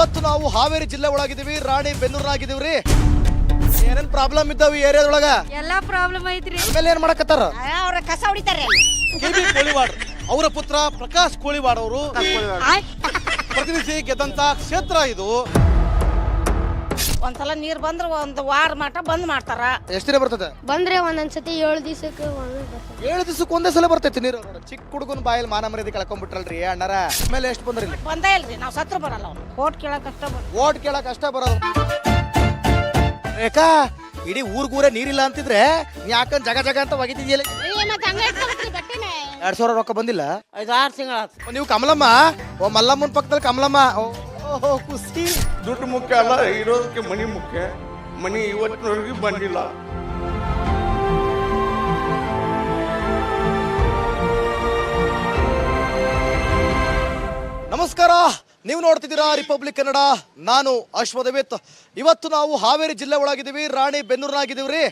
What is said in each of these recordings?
ಇವತ್ತು ನಾವು ಹಾವೇರಿ ಜಿಲ್ಲೆ ಒಳಗಿದೀವಿ ರಾಣಿ ರೀ ಏನೇನ್ ಪ್ರಾಬ್ಲಮ್ ಇದ್ದಾವ ಈ ಏರಿಯಾದೊಳಗ? ಎಲ್ಲಾ ಪ್ರಾಬ್ಲಮ್ ಐತ್ರಿ. ಆಮೇಲೆ ಏನ್ ಮಾಡಕತ್ತಾರ? ಅವ್ರ ಕಸ ಹೊಡಿತಾರೆ. ಕೆ.ಬಿ. ಕೋಳಿವಾಡ್ ಅವರ ಪುತ್ರ ಪ್ರಕಾಶ್ ಕೋಳಿವಾಡ್ ಅವರು ಪ್ರತಿನಿಧಿ ಗೆದ್ದಂತ ಕ್ಷೇತ್ರ ಇದು. ಒಂದ್ಸಲ ನೀರ್ ಬಂದ್ರ ಒಂದ್ ವಾರ ಮಟ ಬಂದ್ ಮಾಡ್ತಾರ. ಎಷ್ಟು ದಿನ ಬರ್ತದೆ? ಬಂದ್ರೆ ಒಂದೊಂದ್ಸತಿ ಏಳು ದಿವಸಕ್ಕೆ ಏಳು ದಿವಸಕ್ಕೆ ಒಂದೇ ಸಲ ಬರ್ತೈತಿ ನೀರು? ಚಿಕ್ಕ ಹುಡುಗನ ಬಾಯಲ್ಲಿ ಮಾನ ಮರ್ಯಾದೆ ಕಳ್ಕೊಂಡ್ಬಿಟ್ರಲ್ರಿ ಅಣ್ಣಾರ. ಆಮೇಲೆ ಎಷ್ಟು ಬಂದ್ರಿ ಇಲ್ಲಿ? ಬಂದೇ ಇಲ್ರಿ ನಾವ್ ಸತ್ರ ಬರಲ್ಲ ಅವ್ರು. ಓಟ್ ಕೇಳಕ್ ಅಷ್ಟ ಬರ್ ಓಟ್ ಕೇಳಕ್ ಅಷ್ಟ ಬರೋದು. ರೇಖಾ ಇಡೀ ಊರ್ಗೂರೇ ನೀರಿಲ್ಲ ಅಂತಿದ್ರೆ ನೀ ಯಾಕಂದ್ ಜಗ ಜಗ ಅಂತ ಒಗಿತಿದ್ಯಲ್ಲ? ಎರಡ್ ಸಾವಿರ ರೊಕ್ಕ ಬಂದಿಲ್ಲ? ಐದು ಆರು ತಿಂಗಳ ನೀವು ಕಮಲಮ್ಮ? ಓ ಮಲ್ಲಮ್ಮನ ಪಕ್ಕದಲ್ಲಿ ಕಮಲಮ್ಮ. ಓ, ಓ, ಖುಷಿ. ದುಡ್ಡು ಮುಖ್ಯ ಅಲ್ಲ ಇರೋದಕ್ಕೆ ಮನಿ ಮುಖ್ಯ. ಮನಿ ಇವತ್ತಿನವರೆಗೂ ಬಂದಿಲ್ಲ. ನಮಸ್ಕಾರ. ನೀವು ನೋಡ್ತಿದ್ದೀರಾ ರಿಪಬ್ಲಿಕ್ ಕನ್ನಡ. ನಾನು ಅಶ್ವದೇವಿತ್ ಇವತ್ತು ನಾವು ಹಾವೇರಿ ಜಿಲ್ಲೆ ಒಳಗಿದೀವಿ ರಾಣಿ ಬೆನ್ನೂರ್ನಾಗಿದೀವ್ರಿ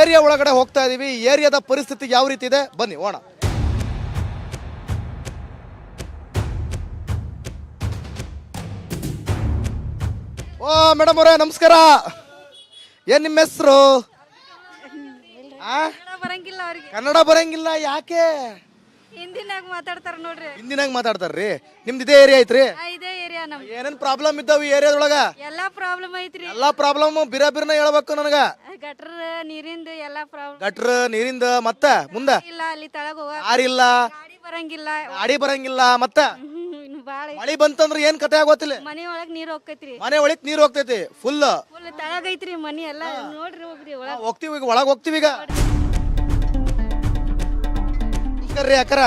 ಏರಿಯಾ ಒಳಗಡೆ ಹೋಗ್ತಾ ಇದ್ದೀವಿ ಏರಿಯಾದ ಪರಿಸ್ಥಿತಿ ಯಾವ ರೀತಿ ಇದೆ? ಬನ್ನಿ ಹೋಣ ಓ ಮೇಡಮ್ ಅವರೇ ನಮಸ್ಕಾರ. ಏನ್ ನಿಮ್ಮ ಹೆಸರು? ಕನ್ನಡ ಬರಂಗಿಲ್ಲ ಅವ್ರಿಗೆ. ಕನ್ನಡ ಬರಂಗಿಲ್ಲ ಯಾಕೆ? ಹಿಂದಿನಾಗ ಮಾತಾಡ್ತಾರ ನೋಡ್ರಿ. ಹಿಂದಿನಾಗ ಮಾತಾಡ್ತಾರ್ರಿ. ನಿಮ್ದು ಇದೇ ಏರಿಯಾ ಐತ್ರಿ? ಆ, ಇದೇ ಏರಿಯಾ ನಮ್ ಏನೇನ್ ಪ್ರಾಬ್ಲಮ್ ಇದ್ದಾವ ಈ ಏರಿಯಾದೊಳಗ? ಎಲ್ಲಾ ಪ್ರಾಬ್ಲಮ್ ಐತ್ರಿ. ಎಲ್ಲಾ ಪ್ರಾಬ್ಲಮ್ ಬಿರ ಬಿರ್ನ ಹೇಳ್ಬೇಕು ನನಗ. ಗಟ್ರ ನೀರಿಂದ ಎಲ್ಲಾ ಪ್ರಾಬ್ಲಮ್ ಗಟ್ರ ನೀರಿಂದ ಮತ್ತ ಮುಂದ? ಇಲ್ಲ ಅಲ್ಲಿ ತಳಗ ಹೋಗ ಯಾರಿಲ್ಲ? ಗಾಡಿ ಬರಂಗಿಲ್ಲ. ಗಾಡಿ ಬರಂಗಿಲ್ಲ ಮತ್ತ? ಹ್ಮ್, ಬಾಳ ಮಳಿ ಬಂತಂದ್ರ ಏನ್ ಕತೆ ಆಗೋತಿಲ್ಲ. ಮನೆ ಒಳಗ್ ನೀರ್ ಹೋಗ್ತೈತ್ರಿ. ಮನೆ ಒಳಗ್ ನೀರ್ ಹೋಗ್ತೈತಿ ಫುಲ್ ಫುಲ್ ತಳಗ ಐತ್ರಿ ಮನಿ ಎಲ್ಲಾ. ನೋಡ್ರಿ ಹೋಗ್ರಿ ಒಳಗ್. ಹೋಗ್ತೀವಿ ಈಗ ಒಳಗ್ ಹೋಗ್ತೀವಿ ಈಗ. ನಮಸ್ಕಾರ ರೀ ಅಕ್ಕರ.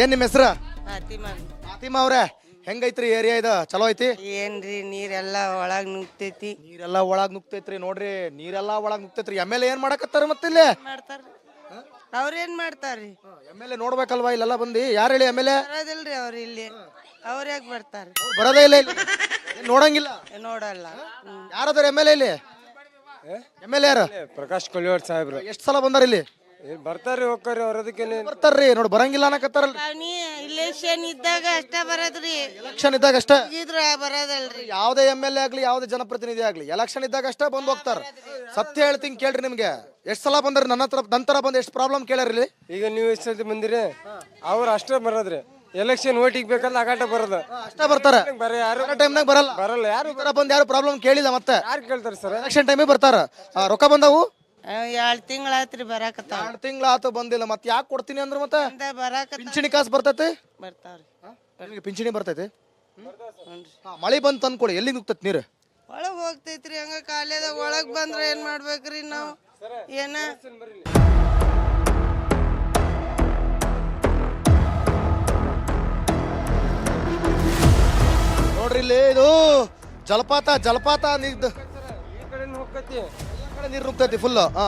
ಏನ್ ನಿಮ್ಮ ಹೆಸ್ರ? ಫಾತಿಮಾ. ಅವ್ರೆ ಹೆಂಗೈತ್ರಿ ಏರಿಯಾ ಇದು? ಚಲೋ ಐತಿ? ಏನ್ರಿ ನೀರೆಲ್ಲ ಒಳಗ್ ನುಗ್ತೈತಿ. ನೀರೆಲ್ಲ ಒಳಗ್ ನುಗ್ತೈತ್ರಿ ನೋಡ್ರಿ ನೀರೆಲ್ಲ ಒಳಗ್ ನುಗ್ತೈತ್ರಿ. ಎಂ ಎಲ್ ಏನ್ ಮಾಡಕತ್ತಾರ ಮತ್ತಿಲ್ಲಿ ಅವ್ರ ಏನ್ ಮಾಡ್ತಾರ್ರಿ? ಎಂ ಎಲ್ ಎ ನೋಡ್ಬೇಕಲ್ವಾ ಇಲ್ಲೆಲ್ಲ ಬಂದು? ಯಾರು ಹೇಳಿ ಎಂ ಎಲ್ ಎ? ಬರೋದಿಲ್ರಿ ಅವ್ರ ಇಲ್ಲಿ. ಅವ್ರ ಯಾಕೆ ಬರ್ತಾರ? ಬರೋದೇ ಇಲ್ಲ ಇಲ್ಲಿ. ಏನ್ ನೋಡಂಗಿಲ್ಲ? ನೋಡಲ್ಲ. ಯಾರಾದ್ರು ಎಂ ಎಲ್ ಎ ಇಲ್ಲಿ? ಎಂ ಎಲ್ ಎ ಯಾರು? ಪ್ರಕಾಶ್ ಕೊಲಿವಾಡ್ ಸಾಹೇಬ್ರು. ಎಷ್ಟ್ ಸಲ ಬಂದಾರ ಇಲ್ಲಿ? ಏ, ಬರ್ತಾರ್ರಿ ಹೋಗ್ತಾರ್ರಿ ಅವ್ರ ಅದಕ್ಕೇನೆ ಬರ್ತಾರ್ರಿ ನೋಡಿ ಬರಂಗಿಲ್ಲ ಅನ್ನಕತ್ತಾರಲ್ಲ ನೀ ಇಲೆಕ್ಷನ್ ಇದ್ದಾಗ ಅಷ್ಟ ಬರೋದ್ರಿ. ಎಲೆಕ್ಷನ್ ಇದ್ದಾಗ ಅಷ್ಟೇ? ಇದ್ರ ಬರೋದಲ್ರಿ. ಯಾವ್ದೇ ಎಂ ಎಲ್ ಎ ಆಗ್ಲಿ ಯಾವ್ದೇ ಜನಪ್ರತಿನಿಧಿ ಆಗ್ಲಿ ಎಲೆಕ್ಷನ್ ಇದ್ದಾಗ ಅಷ್ಟೇ ಬಂದು ಹೋಗ್ತಾರ. ಸತ್ಯ ಹೇಳ್ತೀನಿ ಕೇಳ್ರಿ ನಿಮ್ಗೆ. ಎಷ್ಟ್ ಸಲ ಬಂದ್ರಿ ನನ್ನ ಹತ್ರ ನಂತರ ಬಂದ್ ಎಷ್ಟು ಪ್ರಾಬ್ಲಮ್ ಕೇಳ್ಯಾರ ಇಲ್ಲಿ? ಈಗ ನೀವು ಎಷ್ಟು ಸತಿ ಬಂದಿರಿ? ಅವ್ರು ಅಷ್ಟೇ ಬರೋದ್ರಿ. ಎಲೆಕ್ಷನ್ ಓಟಿಗೆ ಬೇಕಲ್ಲ ಆಗಾಟ ಬರೋದು. ಅಷ್ಟೇ ಬರ್ತಾರೆ. ಬರೀ ಯಾರು ಟೈಮ್ನಾಗ ಬರಲ್ಲ. ಬರಲ್ಲ ಯಾರು ಈ ಬಂದ್ ಯಾರು ಪ್ರಾಬ್ಲಮ್ ಕೇಳಿಲ್ಲ ಮತ್ತೆ. ಯಾರು ಕೇಳ್ತಾರೆ ಸರ್? ಎಲೆಕ್ಷನ್ ಟೈಮಿಗೆ ಬರ್ತಾರ. ಆ, ರೊಕ್ಕ ಬಂದವು? ಎರಡ್ ತಿಂಗಳಾತ್ರಿ ಬರಾಕತ್ತಾವ. ಎರಡು ತಿಂಗಳ ಆತ ಬಂದಿಲ್ಲ. ಮತ್ತೆ ಯಾಕೆ ಕೊಡ್ತೀನಿ ಅಂದ್ರೆ ಮತ್ತೆ? ಬರಾಕತ್ತ ಪಿಂಚಣಿ ಕಾಸು ಬರ್ತೈತಿ? ಬರ್ತಾವ್ರಿ. ನಿಮಗೆ ಪಿಂಚಣಿ ಬರ್ತೈತಿ? ಮಳೆ ಮಳಿ ತಂದು ಕೊಡಿ. ಎಲ್ಲಿ ನುಗ್ತೈತಿ ನೀರು? ಒಳಗ್ ಹೋಗ್ತೈತ್ರಿ ಹಂಗ ಕಾಲೇದಾಗ ಒಳಗ್ ಬಂದ್ರ ಏನ್ ಮಾಡ್ಬೇಕ್ರಿ ನಾವು? ಏನ? ನೋಡ್ರಿ ಇಲ್ಲಿ ಇದು ಜಲಪಾತ ಜಲಪಾತ ನೀರ್ದು ಕಡೆ ನೀರು ನುಗ್ತೈತಿ ಫುಲ್ ಹಾ.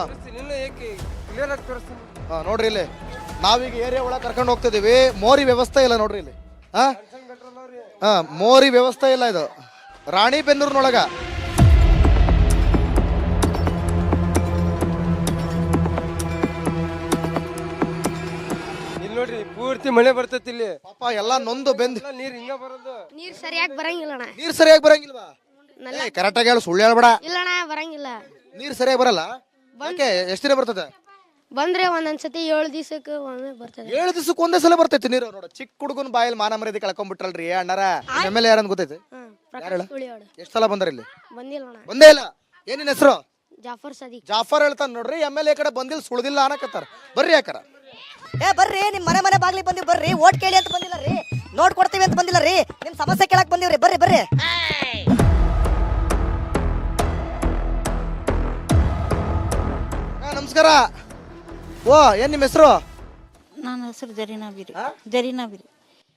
ನೋಡ್ರಿ ಇಲ್ಲಿ. ನಾವೀಗ ಏರಿಯಾ ಒಳಗೆ ಕರ್ಕೊಂಡು ಹೋಗ್ತಿದೀವಿ. ಮೋರಿ ವ್ಯವಸ್ಥೆ ಇಲ್ಲ ನೋಡ್ರಿ ಇಲ್ಲಿ. ಹಾ? ಹಾ ಮೋರಿ ವ್ಯವಸ್ಥೆ ಇಲ್ಲ ಇದು. ರಾಣಿ ಪೂರ್ತಿ ಮಳೆ ಬರ್ತೈತಿ ಇಲ್ಲಿ. ಪಾಪ ಎಲ್ಲ ನೊಂದು ಬೆಂದ್ ಎಲ್ಲ ನೀರ್ ಹಿಂಗ ಬರೋದು. ನೀರ್ ಸರಿಯಾಗಿ ಬರಂಗಿಲ್ಲ ನೀರ್ ಸರಿಯಾಗಿ ಬರಂಗಿಲ್ವಾ? ಕರೆಕ್ಟಾಗಿ ಹೇಳು ಸುಳ್ಳು ಹೇಳ್ಬೇಡ. ಇಲ್ಲಣ್ಣ ಬರಂಗಿಲ್ಲ. ನೀರ್ ಸರಿಯಾಗಿ ಬರಲ್ಲ? ಯಾಕೆ ಎಷ್ಟು ದಿನ ಬರ್ತದೆ? ಬಂದ್ರೆ ಒಂದೊಂದ್ಸತಿ ಏಳು ದಿವಸಕ್ಕೆ ಒಂದೇ ಬರ್ತದೆ. ಏಳು ದಿವಸಕ್ಕೆ ಒಂದೇ ಸಲ ಬರ್ತೈತಿ ನೀರು. ನೋಡ ಚಿಕ್ಕ ಹುಡುಗನ ಬಾಯಲ್ಲಿ ಮಾನ ಮರ್ಯಾದೆ ಕಳ್ಕೊಂಡ್ಬಿಟ್ರಲ್ರಿ ಅಣ್ಣಾರ? ಎಂ ಎಲ್ ಎ ಯಾರಂತ ಗೊತ್ತೈತಿ? ಯಾರ್ ಸುಳಿಯೋಡು. ಎಷ್ಟು ಸಲ ಬಂದ್ರ ಇಲ್ಲಿ? ಬಂದಿಲ್ಲಣ್ಣ ಬಂದೇ ಇಲ್ಲ. ಏನಿನ ಹೆಸರು? ಜಾಫರ್ ಸದೀಕ್. ಜಾಫರ್ ಹೇಳ್ತಾನ ನೋಡ್ರಿ ಎಂ ಎಲ್ ಎ ಕಡೆ ಬಂದಿಲ್ಲ ಸುಳ್ದಿಲ್ಲ ಅನ್ನಕತ್ತಾರ. ಬರ್ರಿ ಯಾಕಾರ? ಏ ಬರ್ರಿ ನಿಮ್ ಮನೆ ಮನೆ ಬಾಗ್ಲಿ ಬಂದಿವ್ ಬರ್ರಿ. ಓಟ್ ಕೇಳಿ ಅಂತ ಬಂದಿಲ್ಲ ರೀ. ನೋಟ್ ಕೊಡ್ತೀವಿ ಅಂತ ಬಂದಿಲ್ಲ ರೀ. ನಿಮ್ ಸಮಸ್ಯೆ ಕೇಳಕ್ ಬಂದಿವ್ರಿ ಬರ್ರಿ ಬರ್ರಿ. ಆ, ನಮಸ್ಕಾರ. ಓ ಏನ್ ನಿಮ್ಮ ಹೆಸರು? ನನ್ನ ಹೆಸರು ಜರೀನಾ ಬಿರಿ. ಜರೀನಾ ಬಿರಿ.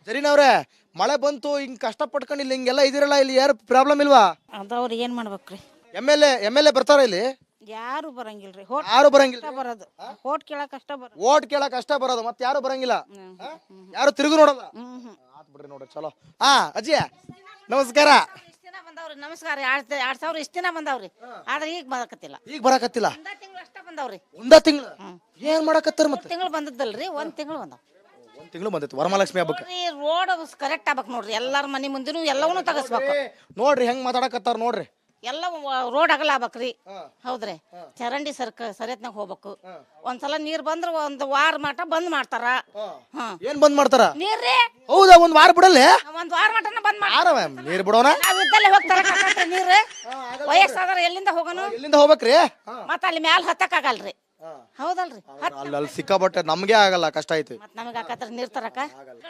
ಜರೀನವ್ರೆ ಮಳೆ ಬಂತು ಹಿಂಗ್ ಕಷ್ಟ ಪಟ್ಕೊಂಡು ಇಲ್ಲಿ ಹಿಂಗೆಲ್ಲ ಇದಿರಲ್ಲ ಇಲ್ಲಿ ಯಾರು ಪ್ರಾಬ್ಲಮ್ ಇಲ್ವಾ? ಅದವ್ರು ಏನ್ ಮಾಡ್ಬೇಕ್ರಿ? M L A M L A ಬರ್ತಾರ ಇಲ್ಲಿ? ಯಾರು ಬರಂಗಿಲ್ರಿ. ಹೋಟ್ ಯಾರು ಬರಂಗಿಲ್ಲ ಬರೋದು. ಓಟ್ ಕೇಳಕ್ ಅಷ್ಟ ಬರೋದು. ಓಟ್ ಕೇಳಕ್ ಅಷ್ಟೇ ಬರೋದು ಮತ್ತೆ ಯಾರು ಬರಂಗಿಲ್ಲ? ಆ? ಯಾರು ತಿರುಗು ನೋಡಲ್ಲ ಆತ್ ಬಿಡ್ರಿ ನೋಡ್ರಿ ಚಲೋ. ಹಾ ಅಜ್ಜಿ ನಮಸ್ಕಾರ. ಇಷ್ಟ ದಿನ ಬಂದವ್ರಿ ನಮಸ್ಕಾರ. ಎರಡ್ ಎರಡ್ ಸಾವಿರ ಇಷ್ಟ ದಿನ ಬಂದವ್ರಿ. ಆದ್ರೆ ಈಗ ಬರಕತ್ತಿಲ್ಲ. ಈಗ ಬರಕತ್ತಿಲ್ಲ? ಒಂದ ತಿಂಗಳು ಅಷ್ಟ ಬಂದವ್ರಿ. ಒಂದ ತಿಂಗಳು? ಏನ್ ಮಾಡಕತ್ತಾರ ಮತ್ತೆ? ತಿಂಗಳು ಬಂದದ್ದಲ್ರಿ ಒಂದ್ ತಿಂಗಳು ಬಂದ ಒಂದ್ ತಿಂಗಳು ಬಂದೈತಿ ವರಮಹಾಲಕ್ಷ್ಮಿ ಹಬ್ಬಕ್ಕೆ. ರೋಡ್ ಕರೆಕ್ಟ್ ಆಗ್ಬೇಕು ನೋಡ್ರಿ. ಎಲ್ಲಾರ ಮನೆ ಮುಂದಿನೂ ಎಲ್ಲವನ್ನೂ ತಗಸ್ಬೇಕು. ನೋಡ್ರಿ ಹೆಂಗ್ ಮಾತಾಡಕತ್ತಾರ ನೋಡ್ರಿ. ಎಲ್ಲ ರೋಡ್ ಅಗಲ ಆಗ್ಬೇಕ್ರಿ ಹೌದ್ರಿ. ಚರಂಡಿ ಸರ್ಕ ಸರಿಯತ್ನಾಗ ಹೋಗ್ಬೇಕು. ಒಂದ್ಸಲ ನೀರ್ ಬಂದ್ರ ಒಂದ್ ವಾರ ಮಟ ಬಂದ್ ಮಾಡ್ತಾರ. ಹಾ. ಏನ್ ಬಂದ್ ಮಾಡ್ತಾರ? ನೀರ್ರಿ. ಹೌದಾ ಒಂದ್ ವಾರ ಬಿಡಲ್ಲೇ? ಒಂದ್ ವಾರ ಮಟನ ಬಂದ್ ಮಾಡ್ತಾರ ನೀರ್ ಬಿಡೋಣ ನೀರ್ರಿ. ವಯಸ್ಸಾದ್ರೆ ಹೋಗ್ತಾರ ನೀರ್ ವಯಸ್ಸಾದ್ರ ಎಲ್ಲಿಂದ ಹೋಗೋಣ ಎಲ್ಲಿಂದ ಹೋಗ್ಬೇಕ್ರಿ? ಮತ್ತ ಅಲ್ಲಿ ಮ್ಯಾಲ ಹತ್ತಕ್ ಆಗಲ್ರಿ ಹೌದಲ್ರಿ? ಅಲ್ಲಿ ಅಲ್ಲಿ ಸಿಕ್ಕಾಬಟ್ಟೆ ನಮ್ಗೆ ಆಗಲ್ಲ ಕಷ್ಟ ಐತಿ. ಮತ್ ನಮಗ್ ಹಾಕತ್ರ ನೀರ್ ತರಕ?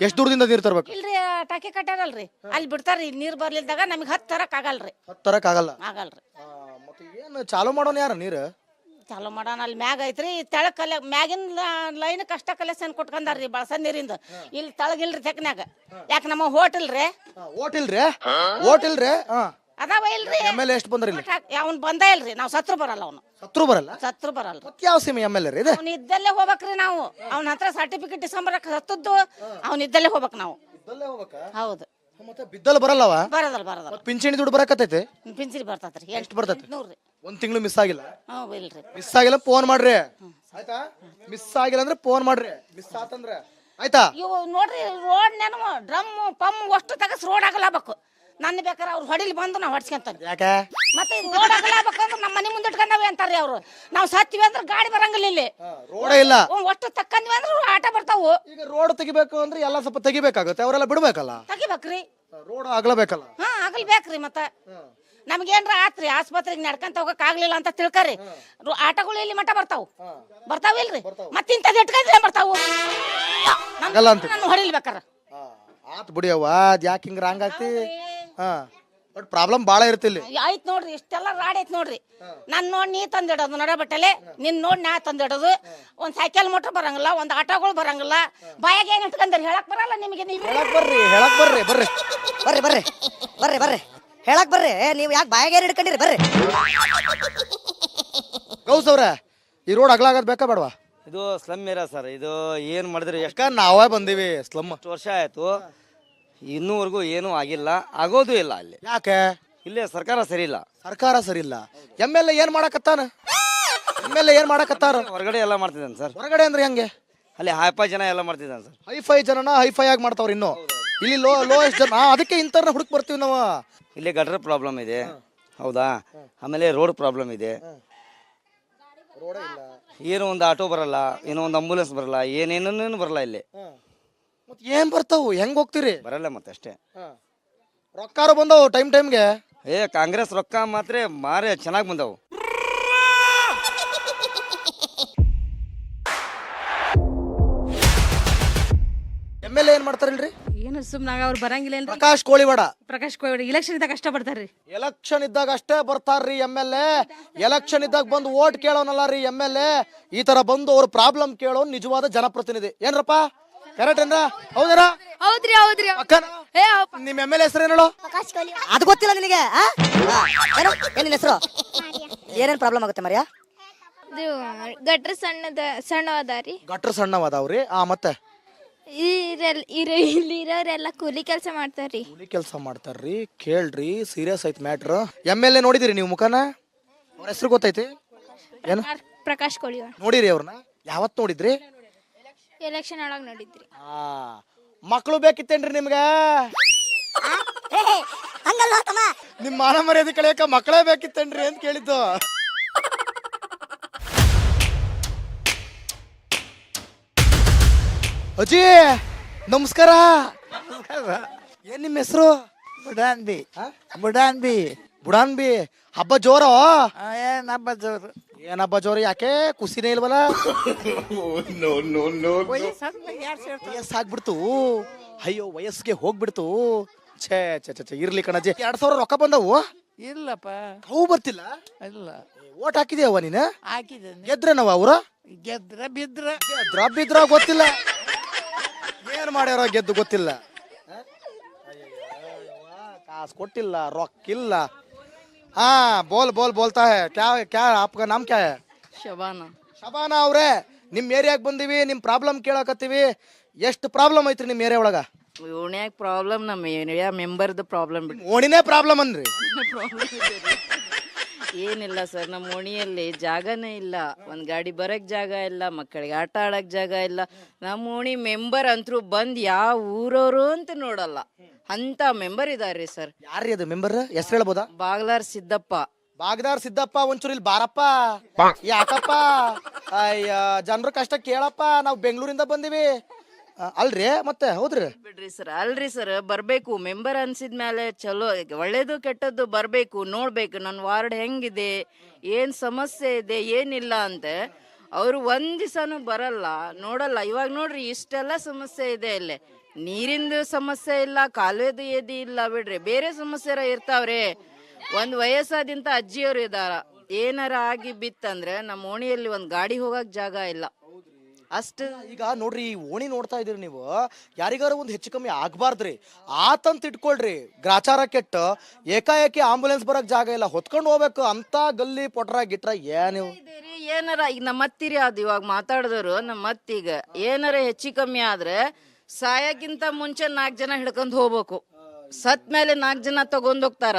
ಎಷ್ಟ್ ದೂರದಿಂದ ನೀರ್ ತರ್ಬೇಕು? ಇಲ್ರಿ ಟಾಕಿ ಕಟ್ಟಾರಲ್ರಿ ಅಲ್ಲಿ ಬಿಡ್ತಾರ್ರಿ ನೀರ್ ಬರ್ಲಿಲ್ದಾಗ ನಮ್ಗೆ ಹತ್ ತರಕ್ ಆಗಲ್ರಿ. ಹತ್ತ್ ತರಕ್ ಆಗಲ್ಲ. ಆಗಲ್ರಿ. ಮತ್ತೆ ಏನು ಚಾಲು ಮಾಡೋಣ ಯಾರ ನೀರು? ಚಾಲೂ ಮಾಡೋಣ ಅಲ್ಲಿ ಮ್ಯಾಗ ಐತ್ರಿ ತೆಳಗ್ ಕಲೆ ಮ್ಯಾಗಿನ ಲೈನ್ ಕಷ್ಟ ಕಲೆಕ್ಷನ್ ಕೊಟ್ಕೊಂಡಾರ್ರಿ ಬಳಸ ನೀರಿಂದ. ಇಲ್ಲಿ ತೆಳಗಿಲ್ರಿ ತೆಕ್ನ್ಯಾಗ. ಯಾಕೆ ನಮ್ಮ ಹೋಟೆಲ್ ರೀ ಓಟ್ ಇಲ್ರಿ? ಓಟ್ ಇಲ್ರಿ? ಹಾ. ಅದಾವ ಇಲ್ರಿ? ಎಂ ಎಲ್ ಎ ಎಷ್ಟು ಬಂದ್ರಿ ಇಲ್ಲಿ? ಅವ್ನ್ ಬಂದ ಇಲ್ರಿ. ನಾವು ಸತ್ರು ಬರಲ್ಲ ಅವನು. ಸತ್ರು ಬರಲ್ಲ? ಸತ್ರು ಬರಲ್ಲ. ಮತ್ ಯಾವ ಸೀಮೆ ಎಂ ಎಲ್ ಎ ರೀ ಇದು? ಅವ್ನ ಇದ್ದಲ್ಲೇ ಹೋಗ್ಬೇಕ್ರಿ ನಾವು. ಅವ್ನ ಹತ್ರ ಸರ್ಟಿಫಿಕೇಟ್ ಡಿಸೆಂಬರ್ ಸತ್ತದ್ದು ಅವ್ನ ಇದ್ದಲ್ಲೇ ಹೋಗ್ಬೇಕು ನಾವು. ಹೌದು. ಮತ್ತೆ ಬಿದ್ದಲ್ ಬರಲ್ಲವ? ಬರದಲ್ಲ ಬರದಲ್ಲ ಪಿಂಚಣಿ ದುಡ್ಡು ಬರಕತ್ತೈತಿ? ಪಿಂಚಣಿ ಬರ್ತೈತ್ರಿ. ಎಷ್ಟು ಬರ್ತೈತಿ? ನೂರ್ರಿ ಒಂದ್ ತಿಂಗಳು ಮಿಸ್ ಆಗಿಲ್ಲ? ಹ್ಞೂ ಇಲ್ರಿ. ಮಿಸ್ ಆಗಿಲ್ಲ ಫೋನ್ ಮಾಡ್ರಿ. ಆಯ್ತಾ? ಮಿಸ್ ಆಗಿಲ್ಲ ಅಂದ್ರೆ ಫೋನ್ ಮಾಡ್ರಿ. ಮಿಸ್ ಆತಂದ್ರೆ. ಆಯ್ತಾ? ಇವು ನೋಡ್ರಿ ರೋಡ್ ನೆನವು ಡ್ರಮ್ ಪಮ್ ಅಷ್ಟು ತಗಸ್ ರೋಡ್ ಆಗಲಾಗಬೇಕು ನನ್ನ ಬೇಕಾರ ಅವ್ರು ಹೊಡಿಲಿ ಬಂದು ನಾವು ಹೊಡ್ಸ್ಕೊಂತಾನೆ ಯಾಕೆ? ಮತ್ತೆ ರೋಡ್ ಆಗಲಾಗಬೇಕಂದ್ರೆ ನಮ್ಮ ಮನೆ ಮುಂದೆ ಇಟ್ಕೊಂಡವೆ ಅಂತಾರೆ ಅವರು. ನಾವು ಸತ್ತಿವಿ ಅಂದ್ರೆ ಗಾಡಿ ಬರಂಗಿಲ್ಲ ಇಲ್ಲಿ. ರೋಡೇ ಇಲ್ಲ. ಒಟ್ಟು ತಕ್ಕಂದ್ವಿ ಅಂದ್ರೆ ಆಟ ಬರ್ತಾವು. ಈಗ ರೋಡ್ ತೆಗಿಬೇಕು ಅಂದ್ರೆ ಎಲ್ಲ ಸ್ವಲ್ಪ ತೆಗಿಬೇಕಾಗುತ್ತೆ ಅವರೆಲ್ಲ ಬಿಡ್ಬೇಕಲ್ಲ? ತೆಗಿಬೇಕ್ರಿ. ರೋಡ್ ಆಗ್ಲಬೇಕಲ್ಲ ಹಾ ಆಗಲ್ಬೇಕ್ರಿ ಮತ್ತ. ನಮ್ಗೇನ್ರ ಆತ್ರಿ ಆಸ್ಪತ್ರೆಗೆ ನಡ್ಕಂತ ಹೋಗಕ್ ಆಗ್ಲಿಲ್ಲ ಅಂತ ತಿಳ್ಕರಿ. ರೋ- ಆಟಗಳು ಇಲ್ಲಿ ಮಠ ಬರ್ತಾವು. ಬರ್ತಾವಿಲ್ರಿ ಇಲ್ರಿ? ಇಟ್ಕೊಂಡ್ರೆ ಏನ್ ಬರ್ತಾವು? ಆಗಲ್ಲ ಅಂತ. ನಾನು ಹೊಡಿಲ್ಬೇಕಾರ ಆತ್ ಬಿಡಿ ಅವ್ವ ಅದ್ ಯಾಕೆ ಹಿಂಗ್ ರಾಂಗ್ ಆಗ್ತಿ? ಹಾ. ಬಟ್ ಪ್ರಾಬ್ಲಮ್ ಬಾಳ ಇಲ್ಲಿ. ಆಯ್ತು ನೋಡ್ರಿ ಇಷ್ಟೆಲ್ಲ ರಾಡ್ ಐತ್ ನೋಡ್ರಿ. ನಾನ್ ನೋಡ್ ನೀ ತಂದಿಡೋದು ನಡಬಟ್ಟಲೆ ನಿನ್ ನೋಡಿ ನಾ ತಂದಿಡೋದು ಒಂದ್ ಸೈಕಲ್ ಮೋಟರ್ ಬರಂಗಿಲ್ಲ ಒಂದ್ ಆಟೋಗಳು ಬರಂಗಿಲ್ಲ. ಬಾಯಾಗ ಏನ್ ಇಟ್ಕೊಂಡ್ರಿ ಹೇಳಕ್ ಬರಲ್ಲ ನಿಮಗೆ ನೀವು. ಹೇಳಕ್ ಬರ್ರಿ ಹೇಳಕ್ ಬರ್ರಿ ಬರ್ರಿ. ಬರ್ರಿ ಬರ್ರಿ. ಬರ್ರಿ ಬರ್ರಿ. ಹೇಳಕ್ ಬರ್ರಿ. ನೀವು ಯಾಕೆ ಬಾಯಾಗ ಏನ್ ಇಟ್ಕೊಂಡಿರಿ? ಬರ್ರಿ. ಗೌಸ್ ಅವ್ರ ಈ ರೋಡ್ ಅಗ್ಲಾಗದ್ ಬೇಕಾ ಬೇಡವಾ? ಇದು ಸ್ಲಮ್ ಏರಿಯಾ ಸರ್. ಇದು ಏನು ಮಾಡಿದ್ರಿ? ಎಷ್ಟು ಯಾಕ ನಾವೇ ಬಂದೀವಿ ಸ್ಲಮ್. ವರ್ಷ ಆಯಿತು? ಇನ್ನೂವರೆಗೂ ಏನೂ ಆಗಿಲ್ಲ ಆಗೋದು ಇಲ್ಲ ಅಲ್ಲಿ. ಯಾಕೆ? ಇಲ್ಲೇ ಸರ್ಕಾರ ಸರಿ ಇಲ್ಲ ಸರ್ಕಾರ ಸರಿ ಇಲ್ಲ ಎಂ ಎಲ್ ಎ ಏನ್ ಮಾಡಕತ್ತಾನ? ಎಂ ಎಲ್ ಎ ಏನ್ ಮಾಡಕತ್ತಾರ? ಹೊರಗಡೆ ಎಲ್ಲ ಮಾಡ್ತಿದ್ದಾನೆ ಸರ್. ಹೊರಗಡೆ ಅಂದ್ರೆ ಹೆಂಗೆ? ಅಲ್ಲಿ ಹಾಯ್ಪಾಯ್ ಜನ ಎಲ್ಲ ಮಾಡ್ತಿದ್ದಾನೆ ಸರ್. ಹೈಫೈ ಜನನ ಹೈಫೈ ಆಗಿ ಮಾಡ್ತಾವ್ರ ಇನ್ನು. ಇಲ್ಲಿ ಲೋ ಲೋಯೆಸ್ಟ್ ಜನ ಆ, ಅದಕ್ಕೆ ಇಂಥವ್ರನ್ನ ಹುಡುಕ್ ಬರ್ತೀವಿ ನಾವು. ಇಲ್ಲಿ ಗಟರ್ ಪ್ರಾಬ್ಲಮ್ ಇದೆ. ಹೌದಾ? ಆಮೇಲೆ ರೋಡ್ ಪ್ರಾಬ್ಲಮ್ ಇದೆ. ಏನೋ ಒಂದು ಆಟೋ ಬರಲ್ಲ ಏನೋ ಒಂದು ಆಂಬುಲೆನ್ಸ್ ಬರಲ್ಲ ಏನೇನೇನು ಬರಲ್ಲ ಇಲ್ಲಿ. ಮತ್ ಏನ್ ಬರ್ತಾವು? ಹೆಂಗ್ ಹೋಗ್ತೀರಿ? ಬರಲ್ಲ ಮತ್ತೆ ಅಷ್ಟೇ. ರೊಕ್ಕಾರ ಬಂದವು ಟೈಮ್ ಟೈಮ್ಗೆ? ಏ ಕಾಂಗ್ರೆಸ್ ರೊಕ್ಕ ಮಾತ್ರ ಮಾರೇ ಚೆನ್ನಾಗಿ ಬಂದವು. ಎಂ ಎಲ್ ಎ ಏನ್ ಮಾಡ್ತಾರಿಲ್ರಿ ಏನು ಸುಮ್ಮನಾಗ ಅವ್ರು ಬರಂಗಿಲ್ಲ ಏನ್ರಿ? ಪ್ರಕಾಶ್ ಕೋಳಿವಾಡ. ಪ್ರಕಾಶ್ ಕೋವಿಡ್ ಇಲೆಕ್ಷನ್ ಇದ್ದಾಗ ಕಷ್ಟ ಪಡ್ತಾರ್ರಿ ಎಲೆಕ್ಷನ್ ಇದ್ದಾಗ ಅಷ್ಟೇ ಬರ್ತಾರ್ರಿ ಎಂ ಎಲ್ ಎ. ಎಲೆಕ್ಷನ್ ಇದ್ದಾಗ ಬಂದು ಓಟ್ ಕೇಳೋನಲ್ಲ ರೀ ಎಂ ಎಲ್ ಎ. ಈ ತರ ಬಂದು ಅವ್ರ ಪ್ರಾಬ್ಲಮ್ ಕೇಳೋ ನಿಜವಾದ ಜನಪ್ರತಿನಿಧಿ. ಏನ್ರಪ್ಪ? ಕರೆಕ್ಟ್ ಅಂದ್ರ? ಹೌದರ? ಹೌದ್ರಿ ಹೌದ್ರಿ. ಪಕ್ಕನ? ನಿಮ್ ಎಂ ಎಲ್ ಹೆಸರು ಹೇಳು ಅದು ಗೊತ್ತಿಲ್ಲ ನಿನಗೆ ಆ? ಆ, ಏನು ಏನ್ ನಿನ್ ಹೆಸರು ಏನೇನ್ ಪ್ರಾಬ್ಲಮ್ ಆಗುತ್ತೆ ಮರ್ಯಾ? ಇದು ಗಟ್ರ ಸಣ್ಣದ ಸಣ್ಣ ಅದಾರಿ ಗಟ್ರ ಸಣ್ಣವಾದವ್ರಿ. ಆ ಮತ್ತೆ? ಇರಲ್ ಇರ ಇಲ್ಲಿ ಇರೋರೆಲ್ಲ ಕೂಲಿ ಕೆಲಸ ಮಾಡ್ತಾರ್ರಿ. ಕೂಲಿ ಕೆಲಸ ಮಾಡ್ತಾರ್ರಿ. ಕೇಳ್ರಿ ಸೀರಿಯಸ್ ಐತ್ ಮ್ಯಾಟ್ರ್ ಎಂ ಎಲ್ ಎ ನೋಡಿದಿರಿ ನೀವು ಮುಖನ? ಅವ್ರ ಹೆಸರು ಗೊತ್ತೈತಿ? ಏನು? ಪ್ರಕಾಶ್ ಕೊಳಿ ನೋಡಿರಿ ಅವ್ರನ್ನ? ಯಾವತ್ ನೋಡಿದ್ರಿ? ಎಲೆಕ್ಷನ್ ಒಳಗೆ ನಡೀತ್ರಿ ಆ ಮಕ್ಕಳು ಬೇಕಿತ್ತೇನ್ರಿ ನಿಮ್ಗೆ? ಹಂಗಲ್ಲ ತಮ್ಮ? ನಿಮ್ಮ ಮಾನ ಮರ್ಯಾದೆ ಕಳಿಯಕ ಮಕ್ಕಳೇ ಬೇಕಿತ್ತೇನ್ರಿ ಅಂತ ಕೇಳಿದ್ದು. ಅಜ್ಜಿ ನಮಸ್ಕಾರ. ಏನ್ ನಿಮ್ಮ ಹೆಸರು? ಬುಡಾನ್ಬಿ. ಬುಡಾನ್ಬಿ. ಬುಡಾನ್ಬಿ ಹಬ್ಬ ಜೋರ? ಏನ್ ಹಬ್ಬ ಜೋರು? ಏನ್ ಹಬ್ಬ ಜೋರ ಯಾಕೆ? ಖುಷಿನೇ ಇಲ್ವಲ್ಲ? ವಯಸ್ಸಾಗ್ಬಿಡ್ತು ಅಯ್ಯೋ ವಯಸ್ಸಿಗೆ ಹೋಗ್ಬಿಡ್ತು. ಛೇ ಛೇ ಛೇ ಛೇ, ಇರ್ಲಿ ಕಣಜಿ ಎರಡ್ ಸಾವಿರ ರೊಕ್ಕ ಬಂದವು? ಇಲ್ಲಪ್ಪ. ಅವು ಬರ್ತಿಲ್ಲ? ಇಲ್ಲ. ಓಟ್ ಹಾಕಿದ್ಯಾವ ನೀನು? ಹಾಕಿದ್ದೇನೆ. ಗೆದ್ರನವ ಅವ್ರ? ಗೆದ್ರ ಬಿದ್ರ. ಗೆದ್ರ ಬಿದ್ರ ಗೊತ್ತಿಲ್ಲ. ಏನ್ ಮಾಡ್ಯಾರ ಗೆದ್ದು ಗೊತ್ತಿಲ್ಲ. ಕಾಸು ಕೊಟ್ಟಿಲ್ಲ ರೊಕ್ಕಿಲ್ಲ. ಹಾ ಬೋಲ್ ಬೋಲ್ ಬೋಲ್ತಾ है। ಕ್ಯಾ ಕ್ಯಾ आपका नाम ಕ್ಯಾ है? ಶಬಾನ ಶಬಾನ ಅವ್ರೆ ನಿಮ್ಮ ಏರಿಯಾಗ ಬಂದಿವಿ ನಿಮ್ಮ ಪ್ರಾಬ್ಲಮ್ ಕೇಳಕತ್ತೀವಿ. ಎಷ್ಟು ಪ್ರಾಬ್ಲಮ್ ಐತ್ರಿ ನಿಮ್ಮ ಏರಿಯಾ ಒಳಗ? ಓಣ್ಯಾಗ ಪ್ರಾಬ್ಲಮ್ ನಮ್ಮ ಏರಿಯಾ ಮೆಂಬರ್ದು ಪ್ರಾಬ್ಲಮ್ ಬಿಟ್ಟು ಓಣಿನೇ ಪ್ರಾಬ್ಲಮ್ ಅನ್ರಿ ಏನಿಲ್ಲ ಸರ್ ನಮ್ಮ ಓಣಿಯಲ್ಲಿ ಜಾಗನೇ ಇಲ್ಲ. ಒಂದು ಗಾಡಿ ಬರಕ್ ಜಾಗ ಇಲ್ಲ ಮಕ್ಕಳಿಗೆ ಆಟ ಆಡಕ್ ಜಾಗ ಇಲ್ಲ. ನಮ್ಮ ಓಣಿ ಮೆಂಬರ್ ಅಂತರೂ ಬಂದ್ ಯಾವ ಊರವರು ಅಂತ ನೋಡಲ್ಲ. ಅಂತ ಮೆಂಬರ್ ಇದಾರ್ರಿ ಸರ್. ಯಾರ್ರಿ ಅದು ಮೆಂಬರ್? ಹೆಸರು ಹೇಳ್ಬೋದಾ? ಬಾಗ್ಲಾರ್ ಸಿದ್ದಪ್ಪ. ಬಾಗ್ದಾರ್ ಸಿದ್ದಪ್ಪ ಒಂಚೂರು ಇಲ್ಲಿ ಬಾರಪ್ಪ. ಯಾಕಪ್ಪ? ಅಯ್ಯ ಜನರ ಕಷ್ಟ ಕೇಳಪ್ಪ. ನಾವು ಬೆಂಗಳೂರಿಂದ ಬಂದಿವಿ. ಅಲ್ರಿ? ಮತ್ತೆ ಹೌದ್ರಿ? ಬಿಡ್ರಿ ಸರ್, ಅಲ್ರಿ ಸರ್, ಬರ್ಬೇಕು. ಮೆಂಬರ್ ಅನ್ಸಿದ ಮೇಲೆ ಚಲೋ ಒಳ್ಳೇದು ಕೆಟ್ಟದ್ದು ಬರ್ಬೇಕು, ನೋಡ್ಬೇಕು. ನನ್ನ ವಾರ್ಡ್ ಹೆಂಗಿದೆ, ಏನ್ ಸಮಸ್ಯೆ ಇದೆ, ಏನಿಲ್ಲ ಅಂತ ಅವರು ಒಂದ್ ದಿವಸನು ಬರಲ್ಲ, ನೋಡಲ್ಲ. ಇವಾಗ ನೋಡ್ರಿ, ಇಷ್ಟೆಲ್ಲ ಸಮಸ್ಯೆ ಇದೆ ಇಲ್ಲಿ. ನೀರಿಂದು ಸಮಸ್ಯೆ ಇಲ್ಲ, ಕಾಲುವೆದು ಏದಿ ಇಲ್ಲ ಬಿಡ್ರಿ. ಬೇರೆ ಸಮಸ್ಯೆ ಇರ್ತಾವ್ರಿ. ಒಂದ್ ವಯಸ್ಸಾದಿಂತ ಅಜ್ಜಿಯವರು ಇದಾರ. ಏನಾರ ಆಗಿ ಬಿತ್ತಂದ್ರೆ ನಮ್ಮ ಓಣಿಯಲ್ಲಿ ಒಂದ್ ಗಾಡಿ ಹೋಗಕ್ ಜಾಗ ಇಲ್ಲ. ಅಷ್ಟು ಈಗ ನೋಡ್ರಿ, ಈ ಓಣಿ ನೋಡ್ತಾ ಇದೀರಿ ನೀವು, ಯಾರಿಗಾರು ಒಂದು ಹೆಚ್ಚು ಕಮ್ಮಿ ಆಗ್ಬಾರ್ದ್ರಿ. ಆತಂತ ಇಟ್ಕೊಳ್ರಿ, ಗ್ರಾಚಾರ ಕೆಟ್ಟ, ಏಕಾಏಕಿ ಆಂಬುಲೆನ್ಸ್ ಬರಕ್ ಜಾಗ ಇಲ್ಲ, ಹೊತ್ಕೊಂಡು ಹೋಗ್ಬೇಕು, ಅಂತ ಗಲ್ಲಿ ಪೊಟ್ರ ಗಿಟ್ರ ಏನು ಏನಾರ, ಈಗ ನಮ್ಮ ಅತ್ತಿರಿ ಅದು ಇವಾಗ ಮಾತಾಡಿದವರು, ನಮ್ಮ ಅತ್ತಿಗ ಏನಾರ ಹೆಚ್ಚು ಕಮ್ಮಿ ಆದ್ರೆ ಸಾಯಕ್ಕಿಂತ ಮುಂಚೆ ನಾಲ್ಕು ಜನ ಹಿಡ್ಕೊಂಡು ಹೋಗ್ಬೇಕು. ಸತ್ ಮೇಲೆ ನಾಲ್ಕು ಜನ ತಗೊಂಡ್ ಹೋಗ್ತಾರ?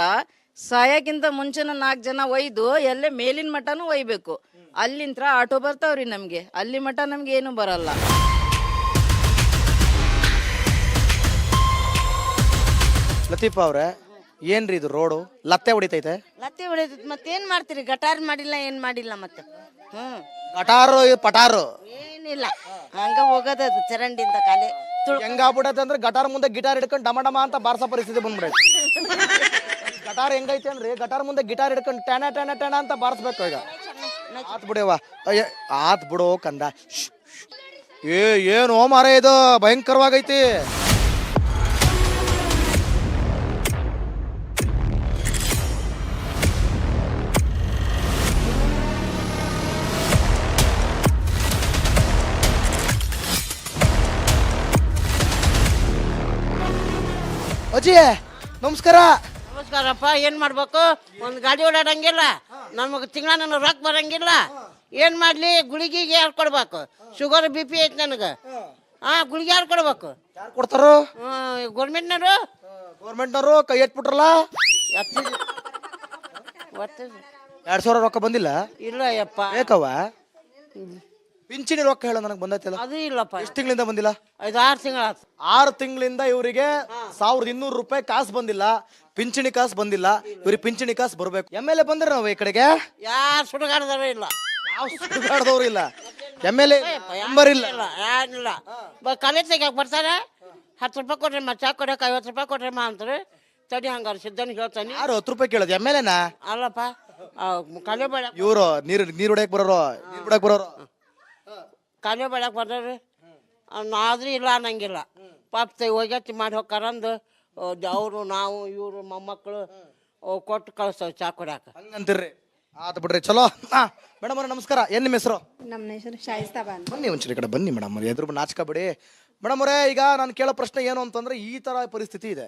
ಸಾಯಕ್ಕಿಂತ ಮುಂಚೆನ ನಾಲ್ಕು ಜನ ಒಯ್ದು ಎಲ್ಲೇ ಮೇಲಿನ ಮಠನೂ ಒಯ್ಬೇಕು. ಅಲ್ಲಿಂತ್ರ ಆಟೋ ಬರ್ತಾವ್ರಿ ನಮ್ಗೆ. ಅಲ್ಲಿ ಮಟ ನಮ್ಗೆ ಏನು ಬರಲ್ಲ. ಲತೀಫ್ ಅವ್ರೆ ಏನ್ರಿ ಇದು ರೋಡು? ಲತ್ತೆ ಹೊಡಿತೈತೆ? ಲತ್ತಿ ಮತ್ತೆ ಮತ್ತೇನ್ ಮಾಡ್ತೀರಿ? ಗಟಾರ್ ಮಾಡಿಲ್ಲ ಏನ್ ಮಾಡಿಲ್ಲ ಮತ್ತೆ? ಹ್ಮ್. ಕಟಾರು ಪಟಾರು. ಏನಿಲ್ಲ. ಹಂಗ ಹೋಗೋದದು ಕಾಲೇ. ಕಾಲೆ ಹೆಂಗಾಗ್ಬಿಡತ್ತೆ ಅಂದ್ರೆ ಗಟಾರ್ ಮುಂದೆ ಗಿಟಾರ್ ಹಿಡ್ಕೊಂಡು ಡಮ ಡಮ ಅಂತ ಬಾರ್ಸ ಪರಿಸ್ಥಿತಿ ಬಂದ್ಬಿಡೈತೆ. ಗಟಾರ್ ಹೆಂಗೈತೆ ಅಂದ್ರೆ ಗಟಾರ್ ಮುಂದೆ ಗಿಟಾರ್ ಹಿಡ್ಕೊಂಡು ಟೆಣ ಟೆಣ ಟೆಣ ಅಂತ ಬಾರಿಸ್ಬೇಕು ಈಗ. ಆತ್ ಬಿಡವ ಆತ್ ಬಿಡು ಕಂದ. ಏ, ಏನು ಮಾರ ಇದು? ಭಯಂಕರವಾಗೈತಿ. ಅಜ್ಜಿ, ನಮಸ್ಕಾರ. ನಮಸ್ಕಾರಪ್ಪ ಏನು ಮಾಡ್ಬೇಕು? ಒಂದು ಗಾಡಿ ಓಡಾಡಂಗಿಲ್ಲ. ನಮಗೆ ತಿಂಗಳ ನನ್ನ ರೊಕ್ಕ ಬರಂಗಿಲ್ಲ. ಏನು ಮಾಡಲಿ? ಗುಳಿಗೆಗೆ ಯಾರು ಕೊಡ್ಬೇಕು? ಶುಗರ್ ಬಿ ಪಿ ಐತಿ ನನಗೆ. ಹಾಂ ಗುಳಿಗೆ ಯಾರು ಕೊಡ್ಬೇಕು? ಯಾರು ಕೊಡ್ತಾರೋ? ಗೌರ್ಮೆಂಟ್ನವರು ಗೌರ್ಮೆಂಟ್ನವರು ಕೈ ಎತ್ಬಿಟ್ರಲ್ಲ ಎರಡು ಸಾವಿರ ರೊಕ್ಕ ಬಂದಿಲ್ಲ? ಇಲ್ಲ ಯಪ್ಪ. ಬೇಕವ ಪಿಂಚಣಿ ರೊಕ್ಕ ಹೇಳ ನನಗೆ ಬಂದೈತಲ್ಲ ಅದು ಇಲ್ಲಪ್ಪ. ಎಷ್ಟು ತಿಂಗಳಿಂದ ಬಂದಿಲ್ಲ? ಐದು ಆರು ತಿಂಗಳ ಆರು ತಿಂಗಳಿಂದ ಇವರಿಗೆ ಸಾವಿರದ ಇನ್ನೂರು ರೂಪಾಯಿ ಕಾಸು ಬಂದಿಲ್ಲ. ಪಿಂಚಣಿ ಕಾಸು ಬಂದಿಲ್ಲ ಇವ್ರಿಗೆ ಪಿಂಚಣಿ ಕಾಸು ಬರ್ಬೇಕು. ಎಂ ಎಲ್ ಎ ಬಂದ್ರೆ ನಾವು ಈ ಕಡೆಗೆ? ಯಾರು ಸುಡುಗಾಡದವರು ಇಲ್ಲ. ಯಾವ ಸುಡುಗಾಡ್ದವ್ರು ಇಲ್ಲ. ಎಂ ಎಲ್ ಎ ನಂಬರ್ ಇಲ್ಲ. ಏನಿಲ್ಲ ಕಾಲೇಜ್ ತೆಗಿಯಕ್ಕೆ ಬರ್ತಾರೆ. ಹತ್ತು ರೂಪಾಯಿ ಕೊಡ್ರಿ ಮಾ ಚಾ ಕೊಡಕ್ಕೆ ಐವತ್ತು ರೂಪಾಯಿ ಕೊಡ್ರಿ ಮಾ ಅಂತಾರೆ. ತಡಿ ಹಂಗಾರೆ ಸಿದ್ಧನ್ ಹೇಳ್ತಾನೆ. ಯಾರು ಹತ್ತು ರೂಪಾಯಿ ಕೇಳೋದು ಎಂ ಎಲ್ ಎನ ಅಲ್ಲಪ್ಪ ಕಾಲೇ ಬೇಡ. ಇವರು ನೀರು ನೀರು ಹೊಡ್ಯಕ್ ಬರೋರು ನೀರು ಬಿಡಕ್ ಬರೋರು. ಕಾಲೇ ಬೇಡಕ್ಕೆ ಬರ್ರಿ ಆದ್ರೂ ಇಲ್ಲ ಅನ್ನಂಗಿಲ್ಲ. ಪಾಪ ತೈ ಹೋಗಿ ಮಾಡಿ ಹೋಗ್ಕಾರಂದು. ಅವರು ನಾವು ಇವರು ಮೊಮ್ಮಕ್ಕಳು ಕೊಟ್ಟು ಕಳಿಸ್ತೇವೆ ಚಾ ಕುಡ್ಯಾಕ. ಹಂಗಂತೀರ್ರಿ. ಆತ ಬಿಡ್ರಿ. ಚಲೋ. ಮೇಡಮ್ ಅವ್ರ ನಮಸ್ಕಾರ. ಏನ್ ನಿಮ್ಮ ಹೆಸರು? ನಮ್ಮ ಹೆಸರು ಶಾಯಿಸ್ತಾ ಬಾನ್ ಬನ್ನಿ ಒಂಚೂರು ಈ ಕಡೆ ಬನ್ನಿ ಮೇಡಮ್ ಎದುರು ನಾಚ್ಕೋಬೇಡಿ ಮೇಡಮ್ ಅವರೇ ಈಗ ನಾನು ಕೇಳೋ ಪ್ರಶ್ನೆ ಏನು ಅಂತಂದ್ರೆ ಈ ತರ ಪರಿಸ್ಥಿತಿ ಇದೆ.